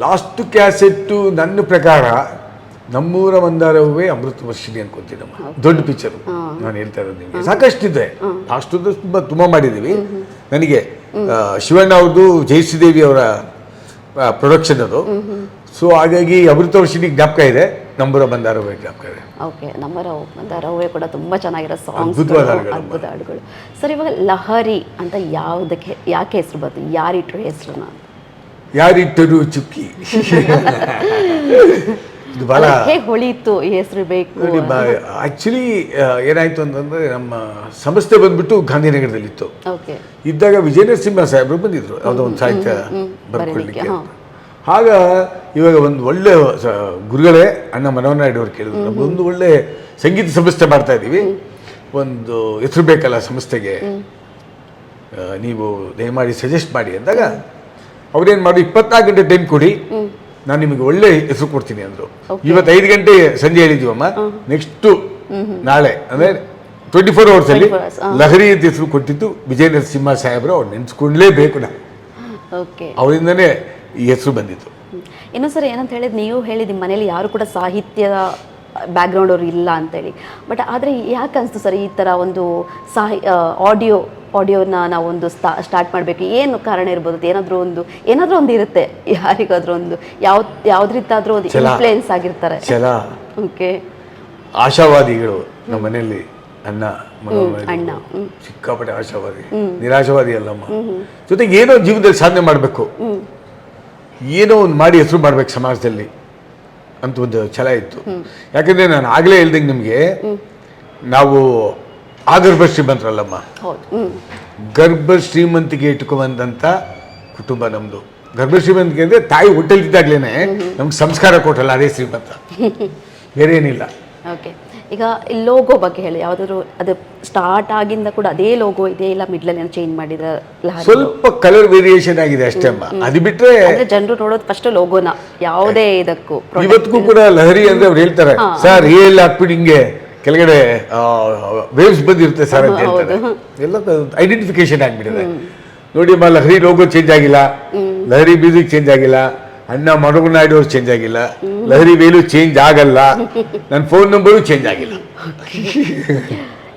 ಲಾಸ್ಟ್ ಕ್ಯಾಸೆಟ್ಟು ನನ್ನ ಪ್ರಕಾರ ನಮ್ಮೂರ ಮಂದಾರವೇ ಅಮೃತ ವರ್ಷಿಣಿ ಅನ್ಕೊಂತೀನಮ್ಮ ದೊಡ್ಡ ಪಿಕ್ಚರ್ ನಾನು ಹೇಳ್ತಾ ಇರೋದು ನಿಮಗೆ ಸಾಕಷ್ಟಿದೆ ಅಷ್ಟು ತುಂಬ ತುಂಬ ಮಾಡಿದ್ದೀವಿ ನನಗೆ ಶಿವಣ್ಣ ಅವ್ರದ್ದು ಜಯಶ್ರೀದೇವಿ ಅವರ ಪ್ರೊಡಕ್ಷನ್ ಅದು. ಸೊ ಹಾಗಾಗಿ ಅಮೃತ ವರ್ಷಿಣಿ ಜ್ಞಾಪಕ ಇದೆ. ನಮ್ಮೂರ ಬಂದಾರವೇ ಜ್ಞಾಪಕ ಇದೆ. ಓಕೆ ನಂಬರ ಬಂದಾರ ಮತ್ತು ಕೂಡ ತುಂಬ ಚೆನ್ನಾಗಿರೋ ಸಾಂಗ್ಸ್. ಅದ್ಭುತ ಹಾಡುಗಳು. ಸರ್ ಇವಾಗ ಲಹರಿ ಅಂತ ಯಾವುದಕ್ಕೆ ಯಾಕೆ ಹೆಸರು ಬಂತು ಯಾರಿಟ್ರು ಹೆಸರು ಯಾರಿಟ್ಟರು ಚುಕ್ಕಿ? <laughs> ಇದು ಬಹಳ ಹೇಗೆ ಈ ಹೆಸರು ಬೇಕು ಆಕ್ಚುಲಿ ಏನಾಯ್ತು ಅಂತಂದ್ರೆ ನಮ್ಮ ಸಂಸ್ಥೆ ಬಂದ್ಬಿಟ್ಟು ಗಾಂಧಿನಗರದಲ್ಲಿತ್ತು. ಇದ್ದಾಗ ವಿಜಯ ನರಸಿಂಹ ಸಾಹೇಬರು ಬಂದಿದ್ರು ಯಾವುದೋ ಒಂದು ಸಾಹಿತ್ಯ ಬರ್ಕೊಳ್ಳಿಕ್ಕೆ. ಆಗ ಇವಾಗ ಒಂದು ಒಳ್ಳೆ ಗುರುಗಳೇ ಅಣ್ಣ ಮನೋಹರ್ ನಾಯ್ಡು ಅವ್ರು ಕೇಳಿದ್ರು ನಮ್ಗೆ ಒಂದು ಒಳ್ಳೆ ಸಂಗೀತ ಸಂಸ್ಥೆ ಮಾಡ್ತಾ ಇದ್ದೀವಿ. ಒಂದು ಹೆಸರು ಬೇಕಲ್ಲ ಸಂಸ್ಥೆಗೆ. ನೀವು ದಯಮಾಡಿ ಸಜೆಸ್ಟ್ ಮಾಡಿ ಅಂದಾಗ ಅವ್ರೇನು ಮಾಡಿ ಇಪ್ಪತ್ನಾಲ್ಕು ಗಂಟೆ ಟೈಮ್ ಕೊಡಿ. ನಾನು ನಿಮಗೆ ಒಳ್ಳೆ ಹೆಸರು ಕೊಡ್ತೀನಿ ಅಂದರು. ಇವತ್ತು ಐದು ಗಂಟೆ ಸಂಜೆ ಹೇಳಿದೀವಮ್ಮ ನೆಕ್ಸ್ಟು ನಾಳೆ ಅಂದರೆ ಟ್ವೆಂಟಿ ಫೋರ್ ಅವರ್ಸ್ ಅಲ್ಲಿ 24 ಲಹರಿ ಅಂತ ಹೆಸರು ಕೊಟ್ಟಿದ್ದು ವಿಜಯ ನರಸಿಂಹ ಸಾಹೇಬ್ರು ಅವ್ರು ನೆನ್ಸ್ಕೊಂಡ್ಲೇಬೇಕು ನಾನು ಅವರಿಂದನೇ ಈ ಹೆಸರು ಬಂದಿತ್ತು ಇನ್ನು ಸರ್ ಏನಂತ ಹೇಳಿದ್ ನೀವು ಹೇಳಿದ ನಿಮ್ಮ ಮನೇಲಿ ಯಾರು ಕೂಡ ಸಾಹಿತ್ಯದ ಬ್ಯಾಕ್ಗ್ರೌಂಡ್ ಅವರು ಇಲ್ಲ ಅಂತೇಳಿ ಬಟ್ ಆದರೆ ಯಾಕೆ ಅನಿಸ್ತು ಸರ್ ಈ ಥರ ಒಂದು ಸಾಹಿ ಆಡಿಯೋ ಆಡಿಯೋನ ನಾವೊಂದು ಸ್ಟಾ ಸ್ಟಾರ್ಟ್ ಮಾಡಬೇಕು. ಏನು ಕಾರಣ ಇರ್ಬೋದು? ಏನಾದರೂ ಒಂದು ಏನಾದರೂ ಒಂದು ಇರುತ್ತೆ. ಯಾರಿಗಾದ್ರೂ ಒಂದು ಯಾವ ಯಾವ್ದ್ರಿಂದಾದರೂ ಒಂದು ಇನ್ಫ್ಲೂಯೆನ್ಸ್ ಆಗಿರ್ತಾರೆ. ಛಲ. ಓಕೆ ಆಶಾವಾದಿಗಳು ನಮ್ಮ ಮನೆಯಲ್ಲಿ ಅಣ್ಣ ಅಣ್ಣ, ಸಿಕ್ಕಾಪಟ್ಟೆ ಆಶಾವಾದಿ. ನಿರಾಶಾವಾದಿ ಅಲ್ಲಮ್ಮ. ಜೊತೆಗೆ ಏನೋ ಜೀವನದಲ್ಲಿ ಸಾಧನೆ ಮಾಡಬೇಕು. ಏನೋ ಒಂದು ಮಾಡಿ ಹೆಸರು ಮಾಡ್ಬೇಕು ಸಮಾಜದಲ್ಲಿ ಅಂತ ಒಂದು ಛಲ ಇತ್ತು. ಯಾಕಂದ್ರೆ ನಾನು ಆಗಲೇ ಹೇಳ್ದಂಗೆ ನಿಮಗೆ ನಾವು ಆಗರ್ಭ ಶ್ರೀಮಂತರಲ್ಲಮ್ಮ ಗರ್ಭ ಶ್ರೀಮಂತಿಗೆ ಇಟ್ಕೊಂಬಂದಂಥ ಕುಟುಂಬ ನಮ್ಮದು ಗರ್ಭ ಶ್ರೀಮಂತಿಗೆ ಅಂದರೆ ತಾಯಿ ಹೊಟ್ಟೆಲಿದ್ದಾಗಲೇ ನಮ್ಗೆ ಸಂಸ್ಕಾರ ಕೊಟ್ಟಲ್ಲ ಅದೇ ಶ್ರೀಮಂತ. ಬೇರೆ ಏನಿಲ್ಲ. ಓಕೆ ಈಗ ಲೋಗೋ ಬಗ್ಗೆ ಹೇಳಿ ಯಾವ್ದಾದ್ರು ಅದು ಸ್ಟಾರ್ಟ್ ಆಗಿಂದ ಕೂಡ ಅದೇ ಲೋಗೋ ಇದೆ ಇಲ್ಲ ಮಿಡ್ಲ್ ಅಲ್ಲಿ ಚೇಂಜ್ ಮಾಡಿದ ಸ್ವಲ್ಪ ಕಲರ್ ವೇರಿಯೇಷನ್ ಆಗಿದೆ ಅಷ್ಟೇ ಅಮ್ಮ. ಅದು ಬಿಟ್ರೆ ಜನರು ನೋಡೋದು ಫಸ್ಟ್ ಲೋಗೋನ ಯಾವುದೇ ಇದಕ್ಕೂ ಇವತ್ತಿಗೂ ಕೂಡ ಲಹರಿ ಅಂದ್ರೆ ಅವ್ರು ಹೇಳ್ತಾರೆ ಸರ್ ಏಲ್ ಹಾಕ್ಬಿಡಿ ಹಿಂಗೆ. ಕೆಳಗಡೆ ವೇವ್ಸ್ ಬಂದಿರುತ್ತೆ ಸರ್ ಅಂತ ಹೇಳ್ತಾರೆ. ಎಲ್ಲ ಐಡೆಂಟಿಫಿಕೇಶನ್ ಆಗಿಬಿಟ್ಟಿದೆ. ನೋಡಿ ಅಮ್ಮ ಲಹರಿ ಲೋಗೋ ಚೇಂಜ್ ಆಗಿಲ್ಲ. ಲಹರಿ ಮ್ಯೂಸಿಕ್ ಚೇಂಜ್ ಆಗಿಲ್ಲ. ಅಣ್ಣ ಮಡಗು ನಾಯ್ಡು ಅವ್ರು ಚೇಂಜ್ ಆಗಿಲ್ಲ ಲಹರಿ ವೇಲು ಚೇಂಜ್ ಆಗಲ್ಲ. ನನ್ನ ಫೋನ್ ನಂಬರು ಚೇಂಜ್ ಆಗಿಲ್ಲ.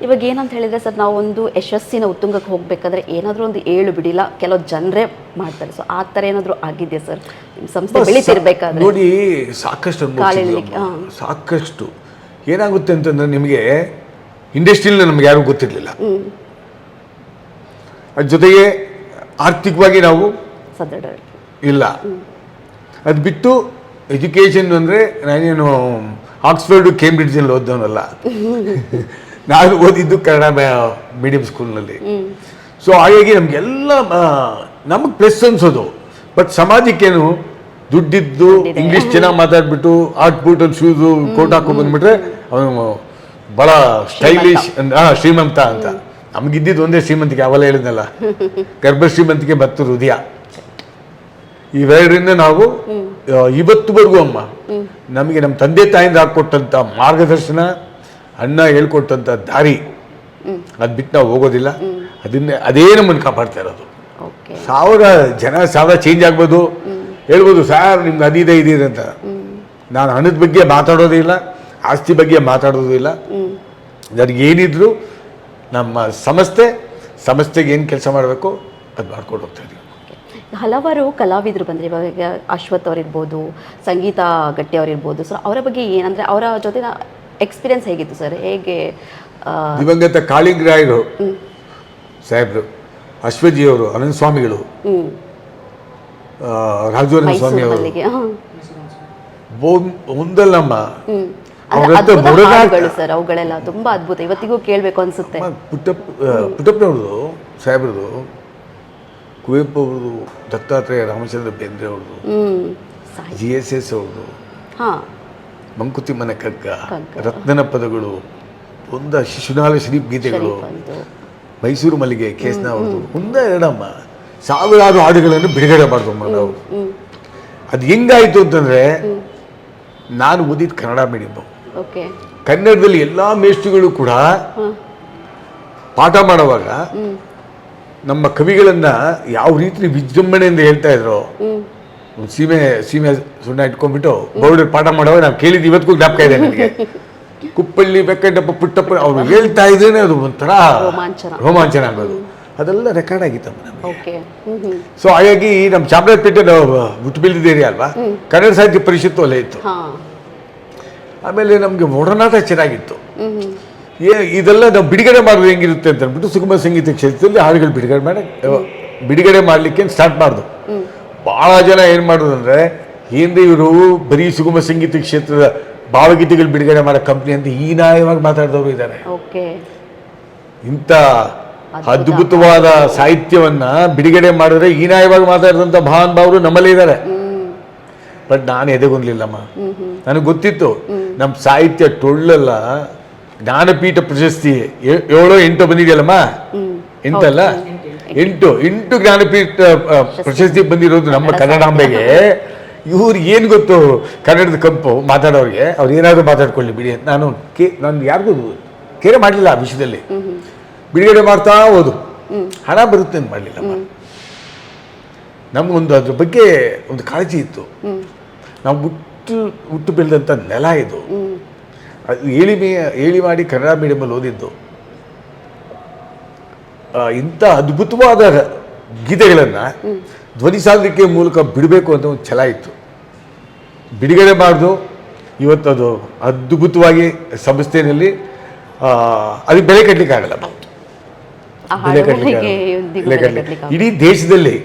ಇವಾಗ ಏನಂತ ಹೇಳಿದ್ರೆ ಸರ್ ನಾವು ಒಂದು ಯಶಸ್ಸಿನ ಉತ್ತುಂಗಕ್ಕೆ ಹೋಗ್ಬೇಕಾದ್ರೆ ಏನಾದರೂ ಒಂದು ಏಳು ಬಿಡಿಲ್ಲ. ಕೆಲವು ಜನರೇ ಮಾಡ್ತಾರೆ. ಸೊ ಆ ಥರ ಏನಾದರೂ ಆಗಿದೆಯಾ ಸರ್? ನಿಮ್ಮ ಸಂಸ್ಥೆ ಬೆಳೀತಿರ್ಬೇಕಾದ್ರೆ. ನೋಡಿ ಸಾಕಷ್ಟು ಸಾಕಷ್ಟು. ಏನಾಗುತ್ತೆ ಅಂತಂದ್ರೆ ನಿಮಗೆ ಇಂಡಸ್ಟ್ರಿಯಲ್ಲಿ ನಮ್ಗೆ ಯಾರು ಗೊತ್ತಿರಲಿಲ್ಲ. ಅದ್ರ ಜೊತೆಗೆ ಆರ್ಥಿಕವಾಗಿ ನಾವು ಇಲ್ಲ. ಅದು ಬಿಟ್ಟು ಎಜುಕೇಷನ್ ಅಂದರೆ ನಾನೇನು ಕೇಂಬ್ರಿಡ್ಜ್ ಕೇಂಬ್ರಿಡ್ಜಲ್ಲಿ ಓದ್ದವನಲ್ಲ. ನಾನು ಓದಿದ್ದು ಕನ್ನಡ ಮೀಡಿಯಂ ಸ್ಕೂಲ್ನಲ್ಲಿ ಸೊ ಹಾಗಾಗಿ ನಮ್ಗೆಲ್ಲ ನಮಗೆ ಪ್ಲಸ್ ಅನ್ಸೋದು ಬಟ್ ಸಮಾಜಕ್ಕೇನು ದುಡ್ಡಿದ್ದು ಇಂಗ್ಲಿಷ್ ಚೆನ್ನಾಗಿ ಮಾತಾಡ್ಬಿಟ್ಟು ಆಟ್ ಬೂಟ್ ಅಲ್ಲಿ ಶೂಸು ಕೋಟ್ ಹಾಕೊಂಡು ಬಂದ್ಬಿಟ್ರೆ ಅವನು ಬಹಳ ಸ್ಟೈಲಿಶ್ ಶ್ರೀಮಂತ. ಅಂತ. ನಮಗಿದ್ದಿದ್ದು ಒಂದೇ ಶ್ರೀಮಂತಿಕೆ ಅವೆಲ್ಲ ಹೇಳಿದ್ನಲ್ಲ. ಗರ್ಭ ಶ್ರೀಮಂತಿಕೆ ಮತ್ತು ಹೃದಯ. ಇವೆರಡರಿಂದ ನಾವು ಇವತ್ತುವರೆಗೂ ಅಮ್ಮ ನಮಗೆ ನಮ್ಮ ತಂದೆ ತಾಯಿಂದ ಹಾಕ್ಕೊಟ್ಟಂಥ ಮಾರ್ಗದರ್ಶನ ಅಣ್ಣ ಹೇಳ್ಕೊಟ್ಟಂತ ದಾರಿ ಅದ್ ಬಿಟ್ಟು ನಾವು ಹೋಗೋದಿಲ್ಲ. ಅದನ್ನೇ ಅದೇ ನಮ್ಮನ್ನು ಕಾಪಾಡ್ತಾ ಇರೋದು. ಸಾವಿರ ಜನ ಸಾವಿರ ಚೇಂಜ್ ಆಗ್ಬೋದು. ಹೇಳ್ಬೋದು ಸರ್ ನಿಮ್ದು ಅದಿದೆ ಇದಿದೆ ಅಂತ. ನಾನು ಹಣದ ಬಗ್ಗೆ ಮಾತಾಡೋದಿಲ್ಲ ಆಸ್ತಿ ಬಗ್ಗೆ ಮಾತಾಡೋದಿಲ್ಲ ಇಲ್ಲ. ನನಗೆ ಏನಿದ್ರು ನಮ್ಮ ಸಂಸ್ಥೆ ಸಂಸ್ಥೆಗೆ ಏನು ಕೆಲಸ ಮಾಡಬೇಕು ಅದು ಮಾಡ್ಕೊಂಡು ಹೋಗ್ತಾ ಇದ್ದೀವಿ ಹಲವಾರು ಕಲಾವಿದರು ಬಂದರೆ ಇವಾಗ ಅಶ್ವಥ್ ಅವರಿರ್ಬೋದು ಸಂಗೀತ ಗಟ್ಟಿ ಅವರಿರ್ಬೋದು ಸೊ ಅವರ ಬಗ್ಗೆ ಏನಂದರೆ ಅವರ ಜೊತೆ ಎಕ್ಸ್ಪೀರಿಯನ್ಸ್ ಹೇಗಿತ್ತು ಸರ್ ಹೇಗೆ ದಿವಂಗತ ಕಾಳಿಂಗರಾಯರು ಸಾಹೇಬ್ರು ಅಶ್ವಜಿಯವರು ಅನಂತ ಸ್ವಾಮಿಗಳು ರಾಘವೇಂದ್ರ ಸ್ವಾಮಿ ಅವರು. ಮಲ್ಲಿಗೆ ಹಾಂ ಒಂದಲ್ಲಮ್ಮ. ಹ್ಮ್. ಅವ್ರ ಅಂದ್ರೆ ಹತ್ರ ಅದ್ಭುತ ಬುಡಗಾಟ- ಹಾಡುಗಳು ಸರ್ ಅವುಗಳೆಲ್ಲ ತುಂಬಾ ಅದ್ಭುತ. ಇವತ್ತಿಗೂ ಕೇಳಬೇಕು ಅನ್ಸುತ್ತೆ. ಅಮ್ಮ, ಪುಟ್ಟಪ್ಪ ಆ, ಪುಟ್ಟಪ್ಪನವ್ರದ್ದು ಸಾಹೇಬ್ರದ್ದು ಕುವೆಂಪು ಅವ್ರದ್ದು ದತ್ತಾತ್ರೇಯ ರಾಮಚಂದ್ರ ಬೇಂದ್ರೆ ಅವ್ರದ್ದು ಹ್ಮ್. ಸಾಯಿ ಜಿ ಎಸ್ ಎಸ್ ಅವ್ರದ್ದು ಹಾ ಮಂಕುತಿಮ್ಮನ ಕಗ್ಗ ಕಗ್ಗ. ರತ್ನನ ಪದಗಳು ಒಂದ ಶಿಶುನಾಳ ಶ್ರೀ ಗೀತೆಗಳು. ಶರೀಫ್ ಮೈಸೂರು ಮಲ್ಲಿಗೆ ಕೇಸ್ನ ಅವ್ರದ್ದು ಒಂದ ಎರಡಮ್ಮ ಸಾವಿರಾರು ಹಾಡುಗಳನ್ನು ಬಿಡುಗಡೆ ಮಾಡಿದ್ವಮ್ಮ ನಾವು ಅದು ಹೆಂಗಾಯ್ತು ಅಂತಂದ್ರೆ ನಾನು ಓದಿದ ಕನ್ನಡ ಮೀಡಿಯಮ್ ಓಕೆ. ಕನ್ನಡದಲ್ಲಿ ಎಲ್ಲ ಮೇಷ್ಟ್ರುಗಳು ಕೂಡ ಪಾಠ ಮಾಡುವಾಗ ನಮ್ಮ ಕವಿಗಳನ್ನ ಯಾವ ರೀತಿ ವಿಜೃಂಭಣೆಯಿಂದ ಹೇಳ್ತಾ ಇದ್ರು ಸೀಮೆ ಸೀಮೆ ಸುಣ್ಣ ಇಟ್ಕೊಂಡ್ಬಿಟ್ಟು ಬೌಡರ್ ಪಾಠ ಮಾಡುವಾಗ ನಾವು ಕೇಳಿದ್ದು ಇವತ್ತಿಗೂ ಜ್ಞಾಪಕ ಇದೆ ನನಗೆ. <laughs> ಕುಪ್ಪಳ್ಳಿ ಬೆಕ್ಕಡ್ಡಪ್ಪ ಪುಟ್ಟಪ್ಪ ಅವ್ರು ಹೇಳ್ತಾ ಇದ್ರೆ ಅದು ಒಂಥರ ರೋಮಾಂಚನ. ರೋಮಾಂಚನ ಆಗೋದು. ಅದೆಲ್ಲ ರೆಕಾರ್ಡ್ ಆಗಿತ್ತು ನಮ್ಗೆ. ಓಕೆ ಸೊ ಹಾಗಾಗಿ ನಮ್ಮ ಚಾಮರಾಜಪೇಟೆ ನಾವು ಹುಟ್ಟು ಬೆಳೆದಿದ್ದ ಏರಿಯಾ ಅಲ್ವಾ ಕನ್ನಡ ಸಾಹಿತ್ಯ ಪರಿಷತ್ತು ಅಲ್ಲೇ ಇತ್ತು. ಆಮೇಲೆ ನಮಗೆ ಒಡನಾಟ ಚೆನ್ನಾಗಿತ್ತು. ಏ ಇದೆಲ್ಲ ನಾವು ಬಿಡುಗಡೆ ಮಾಡೋದು ಹೆಂಗಿರುತ್ತೆ ಅಂತ ಅಂದ್ಬಿಟ್ಟು ಸುಗಮ ಸಂಗೀತ ಕ್ಷೇತ್ರದಲ್ಲಿ ಹಾಡುಗಳು ಬಿಡುಗಡೆ ಮಾಡಿ ಬಿಡುಗಡೆ ಮಾಡಲಿಕ್ಕೆ ಸ್ಟಾರ್ಟ್ ಮಾಡ್ದು. ಭಾಳ ಜನ ಏನು ಮಾಡೋದು ಅಂದರೆ ಹಿಂದೆ ಇವರು ಬರೀ ಸುಗಮ ಸಂಗೀತ ಕ್ಷೇತ್ರದ ಭಾವಗೀತೆಗಳು ಬಿಡುಗಡೆ ಮಾಡೋ ಕಂಪ್ನಿ ಅಂತ ಹೀನಾಯವಾಗಿ ಮಾತಾಡಿದವರು ಇದ್ದಾರೆ. ಇಂಥ ಅದ್ಭುತವಾದ ಸಾಹಿತ್ಯವನ್ನ ಬಿಡುಗಡೆ ಮಾಡಿದ್ರೆ ಹೀನಾಯವಾಗಿ ಮಾತಾಡಿದಂತ ಮಹಾನ್ ಭಾವರು ನಮ್ಮಲ್ಲೇ ಇದ್ದಾರೆ. ಬಟ್ ನಾನು ಎದೆಗೊಂಡ್ಲಿಲ್ಲಮ್ಮ ನನಗೆ ಗೊತ್ತಿತ್ತು ನಮ್ಮ ಸಾಹಿತ್ಯ ಟೊಳ್ಳಲ್ಲ ಜ್ಞಾನಪೀಠ ಪ್ರಶಸ್ತಿ ಏಳು ಏಳೋ ಎಂಟು ಬಂದಿದೆಯಲ್ಲಮ್ಮ? ಎಂತಲ್ಲ ಎಂಟು ಎಂಟು ಜ್ಞಾನಪೀಠ ಪ್ರಶಸ್ತಿ. ಬಂದಿರೋದು ನಮ್ಮ ಕನ್ನಡಾಂಬೆಗೆ ಇವ್ರು ಏನು ಗೊತ್ತು ಕನ್ನಡದ ಕಂಪು ಮಾತಾಡೋರಿಗೆ? ಅವ್ರು ಏನಾದರೂ ಮಾತಾಡ್ಕೊಳ್ಳಿ ಬಿಡಿ ನಾನು ಕೇ ನಾನು ಯಾರಿಗೂ ಕೇರೆ ಮಾಡಲಿಲ್ಲ ಆ ವಿಷಯದಲ್ಲಿ. ಬಿಡುಗಡೆ ಮಾಡ್ತಾ ಹೋದು. ಹಣ ಬರುತ್ತೆ ಅಂತ ಮಾಡಲಿಲ್ಲ ನಮಗೊಂದು ಅದ್ರ ಬಗ್ಗೆ ಒಂದು ಕಾಳಜಿ ಇತ್ತು. ನಾವು ಹುಟ್ಟು ಹುಟ್ಟು ಬೆಳೆದಂಥ ನೆಲ ಇದು. ಅದು ಏಳಿ ಮೇ ಏಳಿ ಮಾಡಿ ಕನ್ನಡ ಮೀಡಿಯಮಲ್ಲಿ ಓದಿದ್ದು. ಇಂಥ ಅದ್ಭುತವಾದ ಗೀತೆಗಳನ್ನು ಧ್ವನಿ ಸಾಧನೆಗೆ ಮೂಲಕ ಬಿಡಬೇಕು ಅಂತ ಒಂದು ಛಲ ಇತ್ತು. ಬಿಡುಗಡೆ ಮಾಡಿದು ಇವತ್ತದು ಅದ್ಭುತವಾಗಿ ಸಂಸ್ಥೆಯಲ್ಲಿ ಅದಕ್ಕೆ ಬೆಲೆ ಕಟ್ಟಲಿಕ್ಕೆ ಆಗಲ್ಲ ಆ ಹಾಡುಗಳಿಗೆ ಕಟ್ಟಲಿಕ್ಕೆ ಬೆಲೆ ಬೆಲೆ ಕಟ್ಟಲಿಕ್ಕೆ ಇಡೀ ದೇಶದಲ್ಲಿ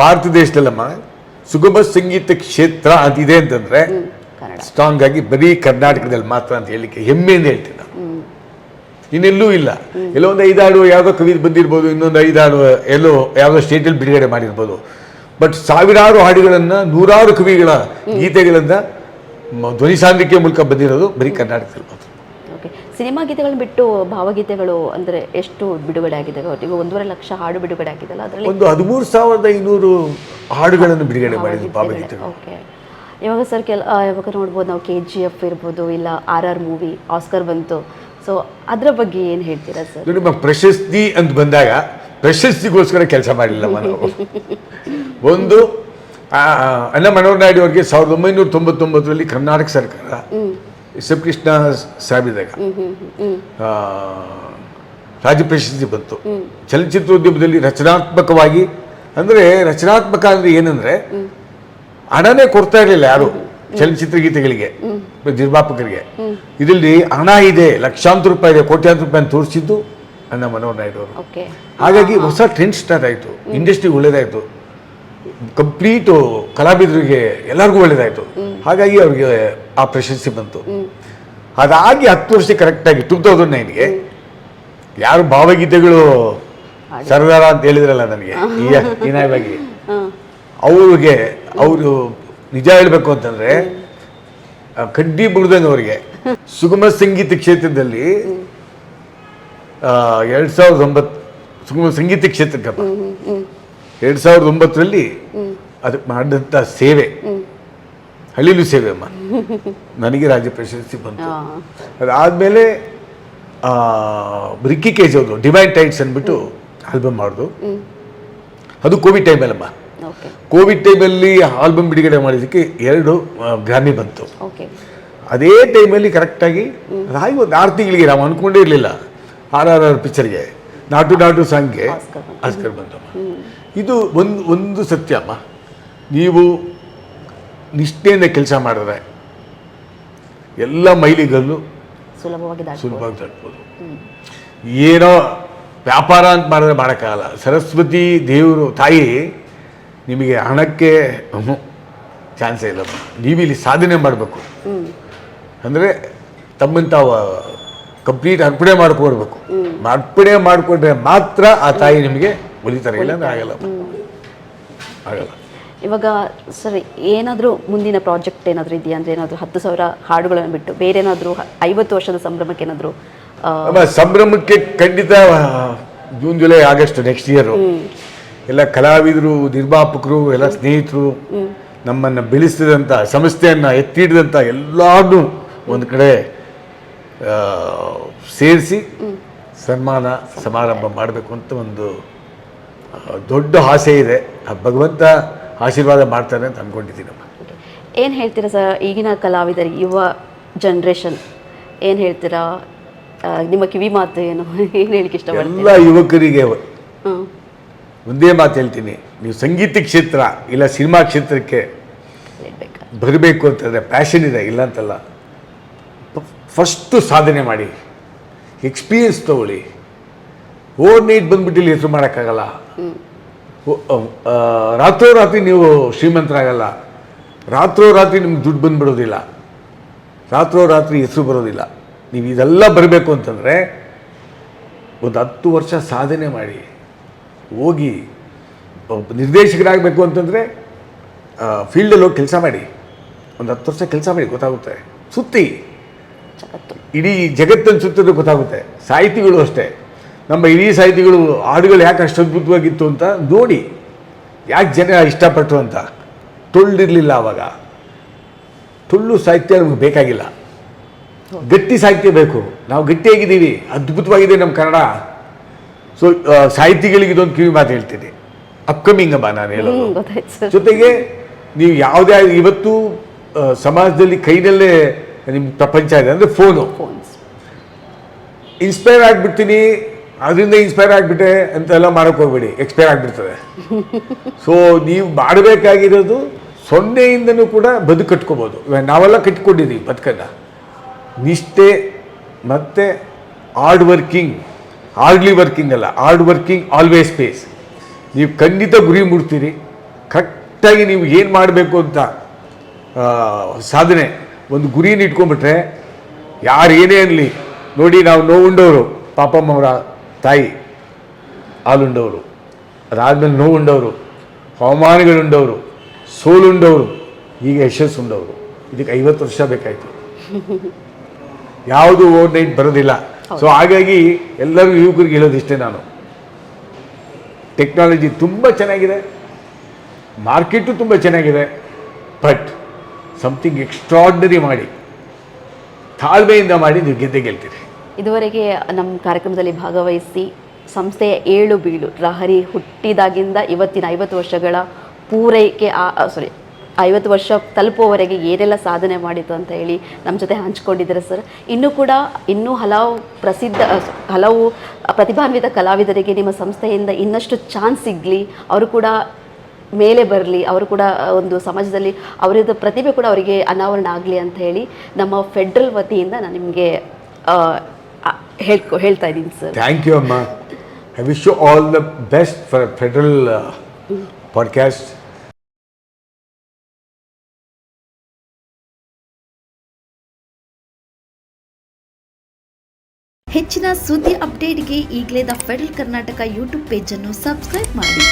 ಭಾರತ ದೇಶದಲ್ಲಮ್ಮ ಸುಗಮ ಸಂಗೀತ ಕ್ಷೇತ್ರ ಅಂತಿದೆ ಅಂತಂದ್ರೆ ಕನ್ನಡ. ಸ್ಟ್ರಾಂಗ್ ಆಗಿ ಬರೀ ಕರ್ನಾಟಕದಲ್ಲಿ ಮಾತ್ರ ಅಂತ ಹೇಳಿಕ್ಕೆ ಹೆಮ್ಮೆಯಿಂದ ಹೇಳ್ತೀನಿ ನಾನು. ಇನ್ನೆಲ್ಲೂ ಇಲ್ಲ. ಎಲ್ಲೋ ಒಂದು ಐದಾರು ಯಾವುದೋ ಕವಿ ಬಂದಿರ್ಬೋದು ಇನ್ನೊಂದು ಐದಾರು ಎಲ್ಲೋ ಯಾವುದೋ ಸ್ಟೇಟಲ್ಲಿ ಬಿಡುಗಡೆ ಮಾಡಿರ್ಬೋದು. ಬಟ್ ಸಾವಿರಾರು ಹಾಡುಗಳನ್ನು ನೂರಾರು ಕವಿಗಳ ಗೀತೆಗಳನ್ನು ಧ್ವನಿ ಸಾಂದ್ರಿಕೆ ಮೂಲಕ ಬಂದಿರೋದು ಬರೀ ಕರ್ನಾಟಕದಲ್ಲಿ ಮಾತ್ರ. ಸಿನಿಮಾ ಗೀತೆಗಳನ್ನ ಬಿಟ್ಟು ಭಾವಗೀತೆಗಳು ಅಂದರೆ ಎಷ್ಟು ಬಿಡುಗಡೆ ಆಗಿದೆ ಈಗ ಒಂದೂವರೆ ಲಕ್ಷ ಹಾಡು ಬಿಡುಗಡೆ ಆಗಿದೆಲ್ಲ ಅದರಲ್ಲಿ ಒಂದು ಹದಿಮೂರು ಸಾವಿರದ ಐನೂರು ಹಾಡುಗಳನ್ನು ಬಿಡುಗಡೆ ಮಾಡಿದ್ರು ಭಾವಗೀತೆಗಳು ಓಕೆ. ಇವಾಗ ಸರ್ ಕೆಲ ಆ, ಇವಾಗ ನೋಡ್ಬೋದು ನಾವು ಕೆ ಜಿ ಎಫ್ ಇರ್ಬೋದು ಇಲ್ಲ ಆರ್ ಆರ್ ಮೂವಿ ಆಸ್ಕರ್ ಬಂತು. ಸೊ ಅದರ ಬಗ್ಗೆ ಏನು ಹೇಳ್ತೀರಾ ಸರ್? ನಿಮ್ಮ ಪ್ರಶಸ್ತಿ ಅಂತ ಬಂದಾಗ ಪ್ರಶಸ್ತಿಗೋಸ್ಕರ ಕೆಲಸ ಮಾಡಲಿಲ್ಲಮ್ಮ ನಾವು. <laughs> ಒಂದು ಅಣ್ಣ ಮನೋಹರ್ ನಾಯ್ಡು ಅವರಿಗೆ ಸಾವಿರದ ಒಂಬೈನೂರ ತೊಂಬತ್ತೊಂಬತ್ತರಲ್ಲಿ ಕರ್ನಾಟಕ ಸರ್ಕಾರ ಕೃಷ್ಣ ಸಾಬ್ ಆ, ರಾಜ್ಯ ಪ್ರಶಸ್ತಿ ಬಂತು. ಚಲನಚಿತ್ರೋದ್ಯಮದಲ್ಲಿ ರಚನಾತ್ಮಕವಾಗಿ ಅಂದ್ರೆ ರಚನಾತ್ಮಕ ಅಂದ್ರೆ ಏನಂದ್ರೆ ಹಣನೇ ಕೊಡ್ತಾ ಇರಲಿಲ್ಲ ಯಾರು? ಚಲನಚಿತ್ರ ಗೀತೆಗಳಿಗೆ ನಿರ್ಮಾಪಕರಿಗೆ. ಇದರಲ್ಲಿ ಹಣ ಇದೆ ಲಕ್ಷಾಂತರ ರೂಪಾಯಿ ಇದೆ ಕೋಟ್ಯಾಂತರ ರೂಪಾಯಿ ತೋರಿಸಿದ್ದು ಅಣ್ಣ ಮನೋಹರ್ ನಾಯ್ಡು ಅವರು. ಹಾಗಾಗಿ ಹೊಸ ಟ್ರೆಂಡ್ ಸ್ಟಾರ್ಟ್ ಆಯಿತು. ಇಂಡಸ್ಟ್ರಿ ಒಳ್ಳೇದಾಯಿತು. ಕಂಪ್ಲೀಟು ಕಲಾವಿದರಿಗೆ ಎಲ್ಲರಿಗೂ ಒಳ್ಳೇದಾಯಿತು. ಹಾಗಾಗಿ ಅವ್ರಿಗೆ ಆ ಪ್ರಶಸ್ತಿ ಬಂತು. ಅದಾಗಿ ಹತ್ತು ವರ್ಷ ಕರೆಕ್ಟಾಗಿ ಟೂ ತೌಸಂಡ್ ನೈನ್ಗೆ ಯಾರು ಭಾವಗೀತೆಗಳು ಸರದಾರ ಅಂತ ಹೇಳಿದ್ರಲ್ಲ ನನಗೆ ಈ <laughs> ಹೀನಾಯವಾಗಿ. ಅವ್ರಿಗೆ ಅವರು ನಿಜ ಹೇಳಬೇಕು ಅಂತಂದ್ರೆ ಕಡ್ಡಿ ಬುಡ್ದಂಗೆ ಅವರಿಗೆ ಸುಗಮ ಸಂಗೀತ ಕ್ಷೇತ್ರದಲ್ಲಿ ಎರಡು ಸಾವಿರದ ಒಂಬತ್ತು ಸುಗಮ ಸಂಗೀತ ಕ್ಷೇತ್ರಕ್ಕೆ ಎರಡು ಸಾವಿರದ ಒಂಬತ್ತರಲ್ಲಿ ಅದಕ್ಕೆ ಮಾಡಿದಂಥ ಸೇವೆ. ಹಳ್ಳಿಲು ಸೇವೆ ಅಮ್ಮ. ನನಗೆ ರಾಜ್ಯ ಪ್ರಶಸ್ತಿ ಬಂತು. ಅದಾದಮೇಲೆ ರಿಕ್ಕಿ ಕೇಜ್ ಅವರು ಡಿವೈನ್ ಟೈಟ್ಸ್ ಅಂದ್ಬಿಟ್ಟು ಆಲ್ಬಮ್ ಮಾಡಿದ್ರು ಅದು ಕೋವಿಡ್ ಟೈಮಲ್ಲಮ್ಮ ಕೋವಿಡ್ ಟೈಮಲ್ಲಿ ಆಲ್ಬಮ್ ಬಿಡುಗಡೆ ಮಾಡಿದ್ದಕ್ಕೆ ಎರಡು ಗ್ರಾಮಿ ಬಂತು. ಅದೇ ಟೈಮಲ್ಲಿ ಕರೆಕ್ಟಾಗಿ ಅದಾಗಿ ಒಂದು ಆರು ತಿಂಗಳಿಗೆ ನಾವು ಅಂದ್ಕೊಂಡೇ ಇರಲಿಲ್ಲ. ಆರ್ ಆರ್ ಆರ್ ಪಿಕ್ಚರ್ಗೆ ನಾಟು ನಾಟು ಸಂಖ್ಯೆ ಆಸ್ಕರ್ ಬಂತು. ಬಂತಮ್ಮ. ಇದು ಒಂದು ಒಂದು ಸತ್ಯ ಅಮ್ಮ. ನೀವು ನಿಷ್ಠೆಯಿಂದ ಕೆಲಸ ಮಾಡಿದ್ರೆ ಎಲ್ಲ ಮೈಲಿಗಲ್ಲು ಸುಲಭವಾಗಿ ಸುಲಭವಾಗಿ ತಟ್ಬೋದು ಏನೋ ವ್ಯಾಪಾರ ಅಂತ ಮಾಡಿದ್ರೆ ಮಾಡೋಕ್ಕಾಗಲ್ಲ. ಸರಸ್ವತಿ ದೇವರು ತಾಯಿ ನಿಮಗೆ ಹಣಕ್ಕೆ ಚಾನ್ಸೇ ಇಲ್ಲಮ್ಮ. ನೀವು ಇಲ್ಲಿ ಸಾಧನೆ ಮಾಡಬೇಕು. ಅಂದರೆ ತಾವು ಕಂಪ್ಲೀಟ್ ಅರ್ಪಣೆ ಮಾಡ್ಕೊಡ್ಬೇಕು. ಅರ್ಪಣೆ ಮಾಡಿಕೊಂಡ್ರೆ ಮಾತ್ರ ಆ ತಾಯಿ ನಿಮಗೆ ಒಲಿತಾರೆ ಇಲ್ಲ ಆಗಲ್ಲ. ಆಗಲ್ಲ. ಇವಾಗ ಸರ್ ಏನಾದರೂ ಮುಂದಿನ ಪ್ರಾಜೆಕ್ಟ್ ಏನಾದರೂ ಇದೆಯಾ? ಅಂದರೆ ಏನಾದರೂ ಹತ್ತು ಸಾವಿರ ಹಾಡುಗಳನ್ನು ಬಿಟ್ಟು ಬೇರೆ ಏನಾದರೂ ಐವತ್ತು ವರ್ಷದ ಸಂಭ್ರಮಕ್ಕೆ ಏನಾದರೂ ಸಂಭ್ರಮಕ್ಕೆ ಖಂಡಿತ June July August next year ಎಲ್ಲ ಕಲಾವಿದರು ನಿರ್ಮಾಪಕರು ಎಲ್ಲ ಸ್ನೇಹಿತರು ನಮ್ಮನ್ನು ಬೆಳೆಸಿದಂಥ ಸಂಸ್ಥೆಯನ್ನು ಎತ್ತಿಡಿದಂಥ ಎಲ್ಲರನ್ನೂ ಒಂದು ಕಡೆ ಸೇರಿಸಿ ಸನ್ಮಾನ ಸಮಾರಂಭ ಮಾಡಬೇಕು ಅಂತ ಒಂದು ದೊಡ್ಡ ಆಸೆ ಇದೆ. ಆ ಭಗವಂತ ಆಶೀರ್ವಾದ ಮಾಡ್ತಾನೆ ಅಂತ ಅಂದ್ಕೊಂಡಿದ್ದೀನಮ್ಮ ಏನು ಹೇಳ್ತೀರಾ ಸರ್? ಈಗಿನ ಕಲಾವಿದರಿಗೆ ಯುವ ಜನ್ರೇಷನ್ ಏನು ಹೇಳ್ತೀರಾ? ನಿಮ್ಮ ಕಿವಿ ಮಾತು ಏನು? ಏನು ಹೇಳಿಕ್ಕೆ ಇಷ್ಟ ಎಲ್ಲ ಯುವಕರಿಗೆ ಒಂದೇ ಮಾತು ಹೇಳ್ತೀನಿ. ನೀವು ಸಂಗೀತ ಕ್ಷೇತ್ರ ಇಲ್ಲ ಸಿನಿಮಾ ಕ್ಷೇತ್ರಕ್ಕೆ ಬರಬೇಕು ಅಂತಂದರೆ ಪ್ಯಾಷನ್ ಇದೆ ಇಲ್ಲ ಅಂತಲ್ಲ. ಫಸ್ಟು ಸಾಧನೆ ಮಾಡಿ ಎಕ್ಸ್ಪೀರಿಯನ್ಸ್ ತಗೊಳ್ಳಿ. ಓವರ್ ನೈಟ್ ಬಂದ್ಬಿಟ್ಟು ಇಲ್ಲಿ ಹೆಸರು ಮಾಡೋಕ್ಕಾಗಲ್ಲ. ರಾತ್ರೋರಾತ್ರಿ ನೀವು ಶ್ರೀಮಂತರಾಗಲ್ಲ. ರಾತ್ರೋರಾತ್ರಿ ನಿಮ್ಗೆ ದುಡ್ಡು ಬಂದ್ಬಿಡೋದಿಲ್ಲ. ರಾತ್ರೋರಾತ್ರಿ ಹೆಸರು ಬರೋದಿಲ್ಲ. ನೀವು ಇದೆಲ್ಲ ಬರಬೇಕು ಅಂತಂದರೆ ಒಂದು ಹತ್ತು ವರ್ಷ ಸಾಧನೆ ಮಾಡಿ, ಹೋಗಿ ನಿರ್ದೇಶಕರಾಗಬೇಕು ಅಂತಂದರೆ ಫೀಲ್ಡಲ್ಲಿ ಹೋಗಿ ಕೆಲಸ ಮಾಡಿ. ಒಂದು ಹತ್ತು ವರ್ಷ ಕೆಲಸ ಮಾಡಿ, ಗೊತ್ತಾಗುತ್ತೆ. ಸುತ್ತಿ. ಜಗತ್ತು ಇಡೀ ಜಗತ್ತನ್ನು ಸುತ್ತದ ಗೊತ್ತಾಗುತ್ತೆ. ಸಾಹಿತಿಗಳು ಅಷ್ಟೇ. ನಮ್ಮ ಇಡೀ ಸಾಹಿತಿಗಳು ಹಾಡುಗಳು ಯಾಕೆ ಅಷ್ಟು ಅದ್ಭುತವಾಗಿತ್ತು ಅಂತ ನೋಡಿ. ಯಾಕೆ ಜನ ಇಷ್ಟಪಟ್ಟರು ಅಂತ? ಟೊಳ್ಳಿರಲಿಲ್ಲ ಆವಾಗ ಟೊಳ್ಳು ಸಾಹಿತ್ಯ ನಮಗೆ ಬೇಕಾಗಿಲ್ಲ. ಗಟ್ಟಿ ಸಾಹಿತ್ಯ ಬೇಕು. ನಾವು ಗಟ್ಟಿಯಾಗಿದ್ದೀವಿ. ಅದ್ಭುತವಾಗಿದೆ ನಮ್ಮ ಕನ್ನಡ. ಸೊ ಸಾಹಿತಿಗಳಿಗೆ ಇದೊಂದು ಕಿವಿ ಮಾತು ಹೇಳ್ತೀನಿ. ಅಪ್ಕಮಿಂಗ್ ಅಮ್ಮ ನಾನು ಹೇಳೋದು. ಜೊತೆಗೆ ನೀವು ಯಾವುದೇ ಇವತ್ತು ಸಮಾಜದಲ್ಲಿ ಕೈನಲ್ಲೇ ನಿಮ್ಮ ಪ್ರಪಂಚ ಇದೆ ಅಂದರೆ ಫೋನು. ಫೋನ್ಸ್. ಇನ್ಸ್ಪೈರ್ ಆಗಿಬಿಡ್ತೀನಿ ಅದರಿಂದ ಇನ್ಸ್ಪೈರ್ ಆಗಿಬಿಟ್ಟೆ ಅಂತೆಲ್ಲ ಮಾಡೋಕೆ ಹೋಗ್ಬೇಡಿ ಎಕ್ಸ್ಪೈರ್ ಆಗಿಬಿಡ್ತದೆ. ಸೊ ನೀವು ಮಾಡಬೇಕಾಗಿರೋದು ಸೊನ್ನೆಯಿಂದನೂ ಕೂಡ ಬದುಕು ಕಟ್ಕೋಬೋದು. ನಾವೆಲ್ಲ ಕಟ್ಕೊಂಡಿದ್ದೀವಿ ಬದುಕನ್ನು. ನಿಷ್ಠೆ ಮತ್ತು ಹಾರ್ಡ್ ವರ್ಕಿಂಗ್ ಹಾರ್ಡ್ಲಿ ವರ್ಕಿಂಗ್ ಅಲ್ಲ ಹಾರ್ಡ್ ವರ್ಕಿಂಗ್ ಆಲ್ವೇಸ್ ಪೇಸ್ ನೀವು ಖಂಡಿತ ಗುರಿ ಮುಡ್ತೀರಿ. ಕರೆಕ್ಟಾಗಿ ನೀವು ಏನು ಮಾಡಬೇಕು ಅಂತ ಸಾಧನೆ. ಒಂದು ಗುರಿನ ಇಟ್ಕೊಂಡ್ಬಿಟ್ರೆ ಯಾರು ಏನೇ ಅನ್ನಲಿ ನೋಡಿ ನಾವು ನೋವುಂಡವರು ಪಾಪಮ್ಮವರ ತಾಯಿ ಹಾಲುಂಡವರು ಅದಾದಮೇಲೆ ನೋವುಂಡವರು ಅವಮಾನಗಳುಂಡವರು ಸೋಲುಂಡವರು ಈಗ ಯಶಸ್ಸು ಉಂಡವರು ಇದಕ್ಕೆ ಐವತ್ತು ವರ್ಷ ಬೇಕಾಯಿತು. ಯಾವುದು ಓವರ್ ನೈಟ್ ಬರೋದಿಲ್ಲ ಸೊ ಹಾಗಾಗಿ ಎಲ್ಲರೂ ಯುವಕರಿಗೆ ಹೇಳೋದಿಷ್ಟೇ ನಾನು. ಟೆಕ್ನಾಲಜಿ ತುಂಬ ಚೆನ್ನಾಗಿದೆ. ಮಾರ್ಕೆಟು ತುಂಬ ಚೆನ್ನಾಗಿದೆ. ಬಟ್ ಸಮಥಿಂಗ್ ಎಕ್ಸ್ಟ್ರಾಡ್ನರಿ ಮಾಡಿ, ತಾಳ್ಮೆಯಿಂದ ಮಾಡಿ ನೀವು ಗೆದ್ದೆ ಗೆಲ್ತೀರಿ. ಇದುವರೆಗೆ ನಮ್ಮ ಕಾರ್ಯಕ್ರಮದಲ್ಲಿ ಭಾಗವಹಿಸಿ ಸಂಸ್ಥೆಯ ಏಳು ಬೀಳು ಲಹರಿ ಹುಟ್ಟಿದಾಗಿಂದ ಇವತ್ತಿನ ಐವತ್ತು ವರ್ಷಗಳ ಪೂರೈಕೆ ಸಾರಿ ಐವತ್ತು ವರ್ಷ ತಲುಪುವವರೆಗೆ ಏನೆಲ್ಲ ಸಾಧನೆ ಮಾಡಿತು ಅಂತ ಹೇಳಿ ನಮ್ಮ ಜೊತೆ ಹಂಚ್ಕೊಂಡಿದ್ದಾರೆ ಸರ್. ಇನ್ನೂ ಕೂಡ ಇನ್ನೂ ಹಲವು ಪ್ರಸಿದ್ಧ ಹಲವು ಪ್ರತಿಭಾನ್ವಿತ ಕಲಾವಿದರಿಗೆ ನಿಮ್ಮ ಸಂಸ್ಥೆಯಿಂದ ಇನ್ನಷ್ಟು ಚಾನ್ಸ್ ಸಿಗಲಿ. ಅವರು ಕೂಡ ಮೇಲೆ ಬರಲಿ ಅವರು ಕೂಡ ಒಂದು ಸಮಾಜದಲ್ಲಿ ಅವರದ ಪ್ರತಿಭೆ ಕೂಡ ಅವರಿಗೆ ಅನಾವರಣ ಆಗಲಿ ಅಂತ ಹೇಳಿ ನಮ್ಮ ಫೆಡ್ರಲ್ ವತಿಯಿಂದ ನಾನು ನಿಮಗೆ ಹೇಳ್ಕೊ ಹೇಳ್ತಾ ಇದ್ದೀನಿ ಸರ್. ಥ್ಯಾಂಕ್ ಯು ಅಮ್ಮ. I wish you all the best for federal podcast ಹೆಚ್ಚಿನ ಸುದ್ದಿ ಅಪ್ಡೇಟ್ಗೆ ಈಗಲೇ ದ ಫೆಡರಲ್ ಕರ್ನಾಟಕ ಯೂಟ್ಯೂಬ್ ಪೇಜನ್ನು ಸಬ್ಸ್ಕ್ರೈಬ್ ಮಾಡಿ.